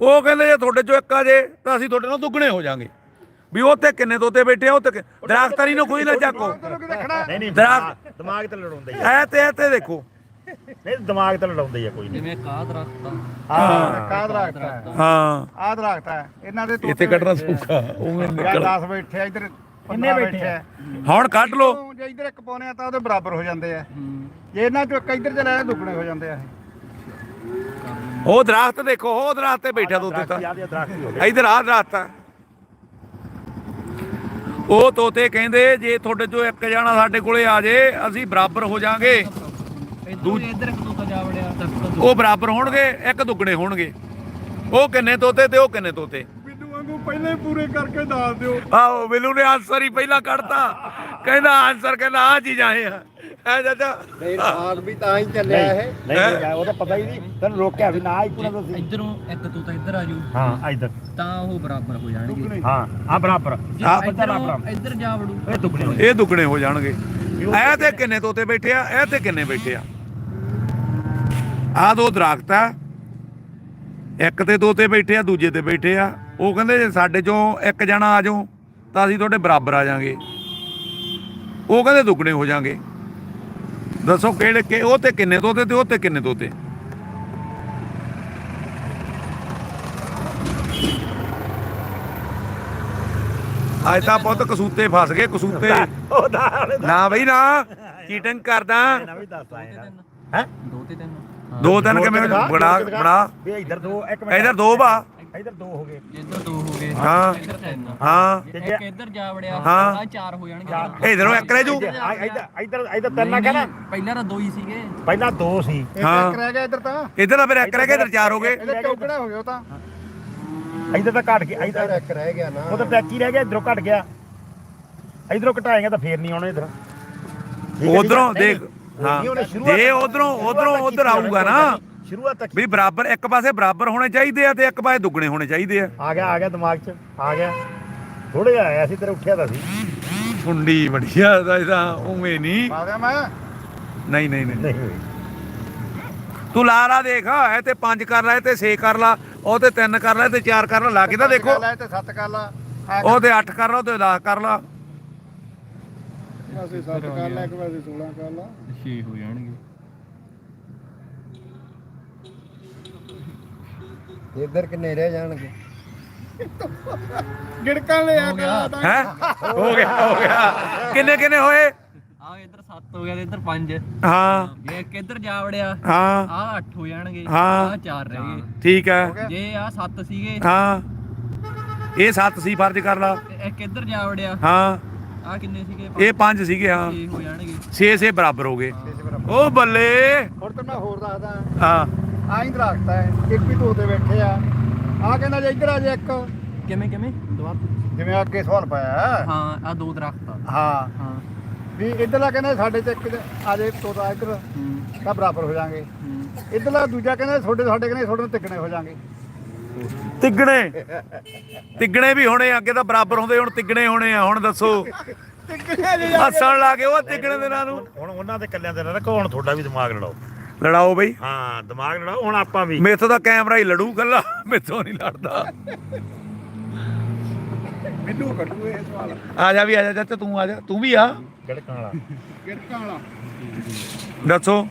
ਉਹ ਕਹਿੰਦੇ ਜੇ ਤੁਹਾਡੇ ਚੋਂ ਇੱਕ ਆ ਜੇ ਤਾਂ ਅਸੀਂ ਤੁਹਾਡੇ ਨਾਲ ਦੁੱਗਣੇ ਹੋ ਜਾਾਂਗੇ। ਵੀ ਉਹ ਤੇ ਕਿੰਨੇ ਤੋਤੇ ਬੈਠੇ ਆ ਉਹ ਤੇ ਕਿ- ਦਰਖਤਾਂ ਨੂੰ ਕੋਈ ਨਾ ਚੱਕੋ। ਨਹੀਂ ਨਹੀਂ ਦਰਖਤ- ਦਿਮਾਗ- ਤੇ ਲੜਾਉਂਦੇ ਆ। ਐ ਤੇ ਐ ਤੇ ਦੇਖੋ। ਨਹੀਂ ਦਿਮਾਗ ਤੇ ਲੜਾਉਂਦੇ ਆ ਕੋਈ ਨਹੀਂ। ਜਿਵੇਂ ਕਾ ਦਰਖਤ ਆ ਹਾਂ। ਕਾਦ ਰੱਖਤਾ। ਹੈ। ਹਾਂ ਆਦ ਰੱਖਤਾ। ਹੈ ਇਹਨਾਂ ਦੇ ਇੱਥੇ ਕੱਢਣਾ ਆ। ਸੌਖਾ ਉਵੇਂ ਜਾਂ ਨਿਕਲ। 10 ਬੈਠੇ ਆ ਇੱਧਰ ਕਿੰਨੇ 15 ਬੈਠੇ ਆ? ਹੁਣ ਕੱਢ ਲੋ ਜੇ ਇੱਧਰ ਇੱਕ ਪਾਉਨੇ ਆ ਤਾਂ ਉਹਦੇ ਬਰਾਬਰ ਹੋ ਜਾਂਦੇ ਆ। ਜੇ ਇਹਨਾਂ ਚੋਂ ਇੱਕ ਇੱਧਰ ਚਲਾ ਦੁੱਗਣੇ ਹੋ ਜਾਂਦੇ ਆ ਇਹ। ਉਹ ਦਰਖਤ ਦੇਖੋ ਉਹ ਦਰਖਤ ਤੇ ਬੈਠਾ ਤੋਤੇ ਤਾਂ ਯਾਦ ਦਰਖਤ ਹੀ ਹੋ ਗਏ ਇਧਰ ਆ ਦਰਖਤ ਆ। ਉਹ ਤੋਤੇ ਕਹਿੰਦੇ ਜੇ ਤੁਹਾਡੇ ਚੋਂ ਇੱਕ ਜਾਣਾ ਸਾਡੇ ਕੋਲੇ ਆ ਜੇ ਅਸੀਂ ਬਰਾਬਰ ਹੋ ਜਾਾਂਗੇ। ਦੂਜੇ ਇੱਧਰ ਇੱਕ ਤੋਤਾ ਜਾ ਵੜਿਆ ਉਹ ਬਰਾਬਰ ਹੋਣਗੇ ਇੱਕ ਦੁੱਗਣੇ ਹੋਣਗੇ। ਉਹ ਕਿੰਨੇ ਤੋਤੇ ਤੇ ਉਹ ਕਿੰਨੇ ਤੋਤੇ? ਮੈਨੂੰ ਵਾਂਗੂ ਪਹਿਲਾਂ ਹੀ ਪੂਰੇ ਕਰਕੇ ਦੱਸ ਦਿਓ। ਆਹੋ ਮੈਨੂੰ ਨੇ ਆਨਸਰ ਹੀ ਪਹਿਲਾਂ ਕੱਢਤਾ। ਕਹਿੰਦਾ ਆਨਸਰ ਕਹਿੰਦਾ ਆ ਚੀਜ਼ਾਂ ਇਹ ਆ। ਐ ਚਾਚਾ ਆਗ ਵੀ ਤਾਂ ਹੀ ਚੱਲਿਆ ਇਹ। ਨਹੀਂ ਨਹੀਂ ਉਹ ਤਾਂ ਪਤਾ ਹੀ ਨਹੀਂ ਤੈਨੂੰ ਰੋਕਿਆ ਵੀ ਨਾ ਇੱਕ ਨਾ ਤੁਸੀਂ ਇੱਧਰੋਂ ਇੱਕ ਤੋਤਾ ਇੱਧਰ ਆ ਜੂ ਹਾਂ ਇੱਧਰ। ਤਾਂ ਉਹ ਬਰਾਬਰ ਹੋ ਜਾਣਗੇ। ਹਾਂ ਆ ਬਰਾਬਰ। ਜੇ ਹਾਂ, ਇੱਧਰੋਂ ਇੱਧਰ ਜਾ ਵੜੂ। ਇਹ ਦੁੱਗਣੇ ਹੋ ਇਹ ਦੁੱਗਣੇ ਹੋ ਜਾਣਗੇ। ਐ ਤੇ ਕਿੰਨੇ ਤੋਤੇ ਬੈਠੇ ਆ ਇਹ ਤੇ ਕਿੰਨੇ ਬੈਠੇ ਆ? ਆ ਦੋ ਦਰਖਤ ਆ। ਇੱਕ ਤੇ ਤੋਤੇ ਬੈਠੇ ਆ ਦੂਜੇ ਤੇ ਬੈਠੇ ਆ। ਉਹ ਕਹਿੰਦੇ ਜੇ ਸਾਡੇ ਚੋਂ ਇੱਕ ਜਣਾ ਆ ਜਾਓ ਤਾਂ ਅਸੀਂ ਤੁਹਾਡੇ ਬਰਾਬਰ ਆ ਜਾਾਂਗੇ। ਉਹ ਕਹਿੰਦੇ ਦੁੱਗਣੇ ਹੋ ਜਾਾਂਗੇ। ਦੱਸੋ ਕਿਹੜੇ ਕਿ ਉਹ ਤੇ ਕਿੰਨੇ ਤੋਤੇ ਤੇ ਉਹ ਤੇ ਕਿੰਨੇ ਤੋਤੇ? ਅੱਜ ਤਾਂ ਪੁੱਤ ਕਸੂਤੇ ਫਸ ਗਏ ਕਸੂਤੇ। ਉਹਦਾ ਨਾ ਬਈ ਨਾ ਚੀਟਿੰਗ ਕਰਦਾ। ਹੈ ਦੋ ਤੇ ਤਿੰਨ। ਦੋ ਤਿੰਨ ਕਿਵੇਂ ਬਣਾ ਬਣਾ। ਵੀ ਇੱਧਰ ਦੋ ਇੱਕ ਇਧਰ ਦੋ ਬਾ ਇੱਧਰ ਦੋ ਹੋ ਗਏ। ਇੱਧਰ ਦੋ ਹੋ ਗਏ। ਹਾਂ। ਇੱਧਰ ਤਿੰਨ। ਹਾਂ। ਜੇ ਇੱਕ ਇੱਧਰ ਜਾ ਵੜਿਆ ਹਾਂ। ਆ ਚਾਰ ਹੋ ਜਾਣਗੇ। ਇਧਰੋਂ ਇੱਕ ਰਹਿ ਜੂ। ਆ ਇੱਧਰ ਇੱਧਰ ਇੱਧਰ ਤਿੰਨ ਆ ਨਾ ਪਹਿਲਾਂ ਤਾਂ ਦੋ ਹੀ ਸੀਗੇ। ਪਹਿਲਾਂ ਦੋ ਸੀ। ਇੱਕ ਹਾਂ। ਇੱਕ ਰਹਿ ਗਿਆ ਇੱਧਰ ਤਾਂ। ਇਧਰ ਤਾਂ ਫਿਰ ਇੱਕ ਰਹਿ ਗਿਆ ਇਧਰ ਚਾਰ ਹੋ ਗਏ। ਇਹਦੇ ਚੌਕੜਾ ਹੋ ਗਿਆ ਉਹ ਤਾਂ। ਇੱਧਰ ਤਾਂ ਘਟ ਗਿਆ ਇੱਧਰ ਇੱਕ ਰਹਿ ਗਿਆ ਨਾ। ਉਧਰ ਤਾਂ ਕੀ ਰਹਿ ਗਿਆ ਇਧਰੋਂ ਘਟ ਗਿਆ। ਇਧਰੋਂ ਘਟਾਏਗਾ ਤਾਂ ਫੇਰ ਨਹੀਂ ਆਉਣਾ ਇਧਰ। ਉਧਰੋਂ ਦੇਖ ਹਾਂ। ਜੇ ਉਧਰੋਂ ਉਧਰੋਂ ਉਧਰ ਆਊਗਾ ਨਾ। ਸ਼ੁਰੂਆਤ ਤੱਕ ਵੀ ਬਰਾਬਰ ਇੱਕ ਪਾਸੇ ਬਰਾਬਰ ਹੋਣੇ ਚਾਹੀਦੇ ਆ ਤੇ ਇੱਕ ਪਾਸੇ ਦੁੱਗਣੇ ਹੋਣੇ ਚਾਹੀਦੇ ਆ। ਆ ਗਿਆ ਆ ਗਿਆ ਦਿਮਾਗ 'ਚ ਆ ਗਿਆ। ਥੋੜੇ ਜਿਹਾ ਆਇਆ ਸੀ ਤੇਰੇ ਉੱਠਿਆ ਤਾਂ ਸੀ। ਸੁੰਡੀ ਬੜੀਆ ਦਾ ਇਹਦਾ ਉਵੇਂ ਨਹੀਂ ਪਾ ਦਿਆਂ ਮੈਂ? ਨਹੀਂ ਨਹੀਂ ਨਹੀਂ। ਤੂੰ ਲਾ ਲਾ ਦੇਖ ਇਹ ਤੇ 5 ਕਰ ਲੈ ਤੇ 6 ਕਰ ਲਾ ਉਹ ਤੇ 3 ਕਰ ਲੈ ਤੇ 4 ਕਰ ਲਾ ਲਾ ਕੇ ਤਾਂ ਦੇਖੋ। ਲੈ ਤੇ 7 ਕਰ ਲਾ। ਆ ਉਹ ਤੇ 8 ਕਰ ਲਾ ਉਹ ਤੇ 10 ਕਰ ਲਾ। ਪਾਸੇ 7 ਕਰ ਲੈ ਇੱਕ ਪਾਸੇ 16 ਕਰ ਲਾ। 6 ਹੋ ਜਾਣਗੇ। ਇੱਧਰ ਕਿੰਨੇ ਰਹਿ ਜਾਣਗੇ? ਗਿੜਕਾਂ ਲਿਆ ਕਰ ਹੈ ਹੋ? ਗਿਆ ਹੋ ਗਿਆ। ਕਿੰਨੇ ਕਿੰਨੇ ਹੋਏ? ਆ ਇੱਧਰ 7 ਹੋ ਗਿਆ ਤੇ ਇੱਧਰ 5 ਹਾਂ। ਜੇ ਇੱਕ ਇੱਧਰ ਜਾ ਵੜਿਆ ਹਾਂ। ਆ 8 ਹੋ ਜਾਣਗੇ। ਹਾਂ। ਆ 4 ਰਹਿ ਗਏ। ਠੀਕ ਹੈ। ਜੇ ਆ 7 ਸੀਗੇ ਹਾਂ। ਇਹ 7 ਸੀ ਫਰਜ਼ ਕਰ ਲਾ। ਤੇ ਇੱਕ ਇੱਧਰ ਜਾ ਵੜਿਆ। ਹਾਂ। ਆ ਕਿੰਨੇ ਸੀਗੇ? ਇਹ 5 ਸੀਗੇ ਹਾਂ। 6 ਹੋ ਜਾਣਗੇ। 6 ਸੇ ਬਰਾਬਰ ਹੋ ਗਏ। ਉਹ ਬੱਲੇ! ਹੁਣ ਤੇ ਮੈਂ ਹੋਰ ਦੱਸਦਾ। ਹਾਂ। ਆਈ ਦਰਖਤ ਹੈ ਇੱਕ ਵੀ ਦੋ ਤੇ ਬੈਠੇ ਆ। ਆ ਕਹਿੰਦਾ ਜੇ ਇੱਧਰ ਆ ਜੇ ਇੱਕ। ਕਿਵੇਂ ਕਿਵੇਂ? ਦੁਬਾਰਾ ਜਿਵੇਂ ਅੱਗੇ ਸਵਾਲ ਪਾਇਆ। ਹੈ। ਹਾਂ ਆ ਦੋ ਦਰਖਤ ਆ। ਹਾਂ। ਹਾਂ। ਵੀ ਇੱਧਰਲਾ ਕਹਿੰਦਾ ਸਾਡੇ ਤੇ ਇੱਕ ਆ ਜੇ ਤੋਤਾ ਇੱਧਰ ਹੂੰ। ਤਾਂ ਬਰਾਬਰ ਹੋ ਜਾਾਂਗੇ। ਹੂੰ। ਇੱਧਰਲਾ ਦੂਜਾ ਕਹਿੰਦਾ ਤੁਹਾਡੇ ਸਾਡੇ ਕਹਿੰਦੇ ਤੁਹਾਡੇ ਨਾਲ ਤਿੱਗਣੇ ਹੋ ਜਾਾਂਗੇ। ਤਿੱਗਣੇ? ਤਿੱਗਣੇ ਵੀ ਹੋਣੇ ਆ, ਅੱਗੇ ਤਾਂ ਬਰਾਬਰ ਹੁੰਦੇ ਹੁਣ ਤਿੱਗਣੇ ਹੋਣੇ ਆ ਹੁਣ ਦੱਸੋ। ਤਿੱਗਣੇ ਜੇ ਹੱਸਣ ਲੱਗੇ ਉਹ ਤਿੱਗਣੇ ਦੇ ਨਾਂ। ਨੂੰ ਹੁਣ ਉਹਨਾਂ ਦੇ ਕੱਲਿਆਂ ਦੇ ਨਾ ਰੱਖੋ ਹੁਣ ਤੁਹਾਡਾ ਵੀ ਦਿਮਾਗ ਲੜਾਓ। ਲੜਾਓ ਬਈ। ਹਾਂ ਦਿਮਾਗ ਲੜਾਓ ਹੁਣ ਆਪਾਂ ਵੀ। ਮੇਥੋਂ ਤਾਂ ਕੈਮਰਾ ਹੀ ਲੜੂ ਕੱਲਾ ਮੇਥੋਂ ਨਹੀਂ ਲੜਦਾ। ਮੈਨੂੰ ਕੱਢੂ ਇਹ ਸਵਾਲ। ਆ ਜਾ ਵੀ ਆ ਜਾ ਚਾਚਾ ਤੂੰ ਆ ਜਾ ਤੂੰ ਵੀ ਆ। ਗੜਕਾਂ ਵਾਲਾ। ਗਿੜਕਾਂ ਵਾਲਾ। ਦੱਸੋ।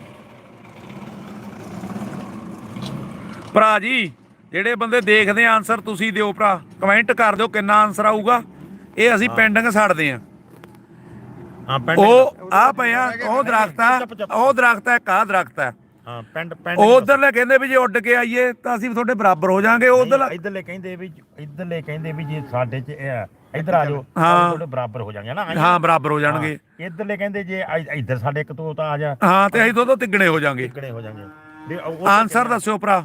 ਭਰਾ ਜੀ ਜਿਹੜੇ ਬੰਦੇ ਦੇਖਦੇ ਆ ਆਨਸਰ ਤੁਸੀਂ ਦਿਓ ਭਰਾ। ਕਮੈਂਟ ਕਰ ਦਿਓ ਕਿੰਨਾ ਆਨਸਰ ਆਊਗਾ। ਇਹ ਅਸੀਂ ਪੈਂਡਿੰਗ ਛੱਡਦੇ ਆ। ਹਾਂ ਪਿੰਡ ਉਹ ਆ ਪਿਆ ਉਹ ਦਰਖਤ ਆ ਉਹ ਦਰਖਤ ਹੈ ਕਾ ਦਰਖਤ ਹੈ ਹਾਂ ਪਿੰਡ ਪਿੰਡ ਉਧਰਲੇ ਕਹਿੰਦੇ ਵੀ ਜੇ ਉੱਡ ਕੇ ਆਈਏ ਤਾਂ ਅਸੀਂ ਤੁਹਾਡੇ ਬਰਾਬਰ ਹੋ ਜਾਾਂਗੇ ਉਧਰ ਇਧਰਲੇ ਕਹਿੰਦੇ ਵੀ ਇਧਰਲੇ ਕਹਿੰਦੇ ਵੀ ਜੇ ਸਾਡੇ ਚ ਇਹ ਆ, ਇੱਧਰ ਆ ਜਾਓ ਤਾਂ ਹਾਂ। ਤੁਹਾਡੇ ਬਰਾਬਰ ਹੋ ਜਾਣਗੇ ਨਾ? ਹਾਂ ਬਰਾਬਰ ਹੋ ਜਾਣਗੇ। ਇਧਰਲੇ ਕਹਿੰਦੇ ਜੇ ਇੱਧਰ ਸਾਡੇ ਇੱਕ ਤੋਂ ਤਾਂ ਆ ਜਾ। ਹਾਂ ਤੇ ਅਸੀਂ ਦੋਦੋਂ ਤਿੱਗਣੇ ਹੋ ਜਾਾਂਗੇ। ਹੋ ਉਹ- ਆਨਸਰ ਦੱਸਿਓ ਭਰਾ।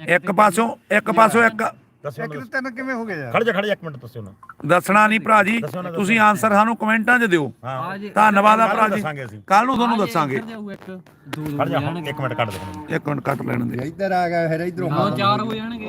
ਇੱਕ ਪਾਸੋਂ ਇੱਕ ਪਾਸੋਂ ਇੱਕ ਦੱਸੋ ਇੱਕ ਮੈਨੂੰ ਤੇ ਤਿੰਨ ਕਿਵੇਂ ਹੋ ਗਏ ਯਾਰ? ਖੜ ਜਾ ਖੜ ਜਾ ਇੱਕ ਮਿੰਟ ਦੱਸਿਓ ਨਾ। ਦੱਸਣਾ ਨਹੀਂ ਭਰਾ ਜੀ ਦੱਸੋ ਨਾ, ਦੱਸੋ। ਤੁਸੀਂ ਆਨਸਰ ਸਾਨੂੰ ਕਮੈਂਟਾਂ 'ਚ ਦਿਓ। ਹਾਂ। ਧੰਨਵਾਦ ਆ ਭਰਾ ਕੱਲ੍ਹ ਜੀ। ਦੱਸਾਂਗੇ ਅਸੀਂ। ਕੱਲ ਨੂੰ ਤੁਹਾਨੂੰ ਦੱਸਾਂਗੇ। ਜਾਊ ਇੱਕ ਦੋ ਦੋ ਖੜ ਹੋ ਜਾ ਜਾਣਗੇ ਇੱਕ ਮਿੰਟ ਕੱਢ ਦੇ। ਇੱਕ ਮਿੰਟ ਕੱਟ ਲੈਣ ਦੇ ਇੱਧਰ ਆ ਗਿਆ ਫਿਰ ਇਧਰੋਂ ਹਾਂ ਚਾਰ ਹੋ ਜਾਣਗੇ।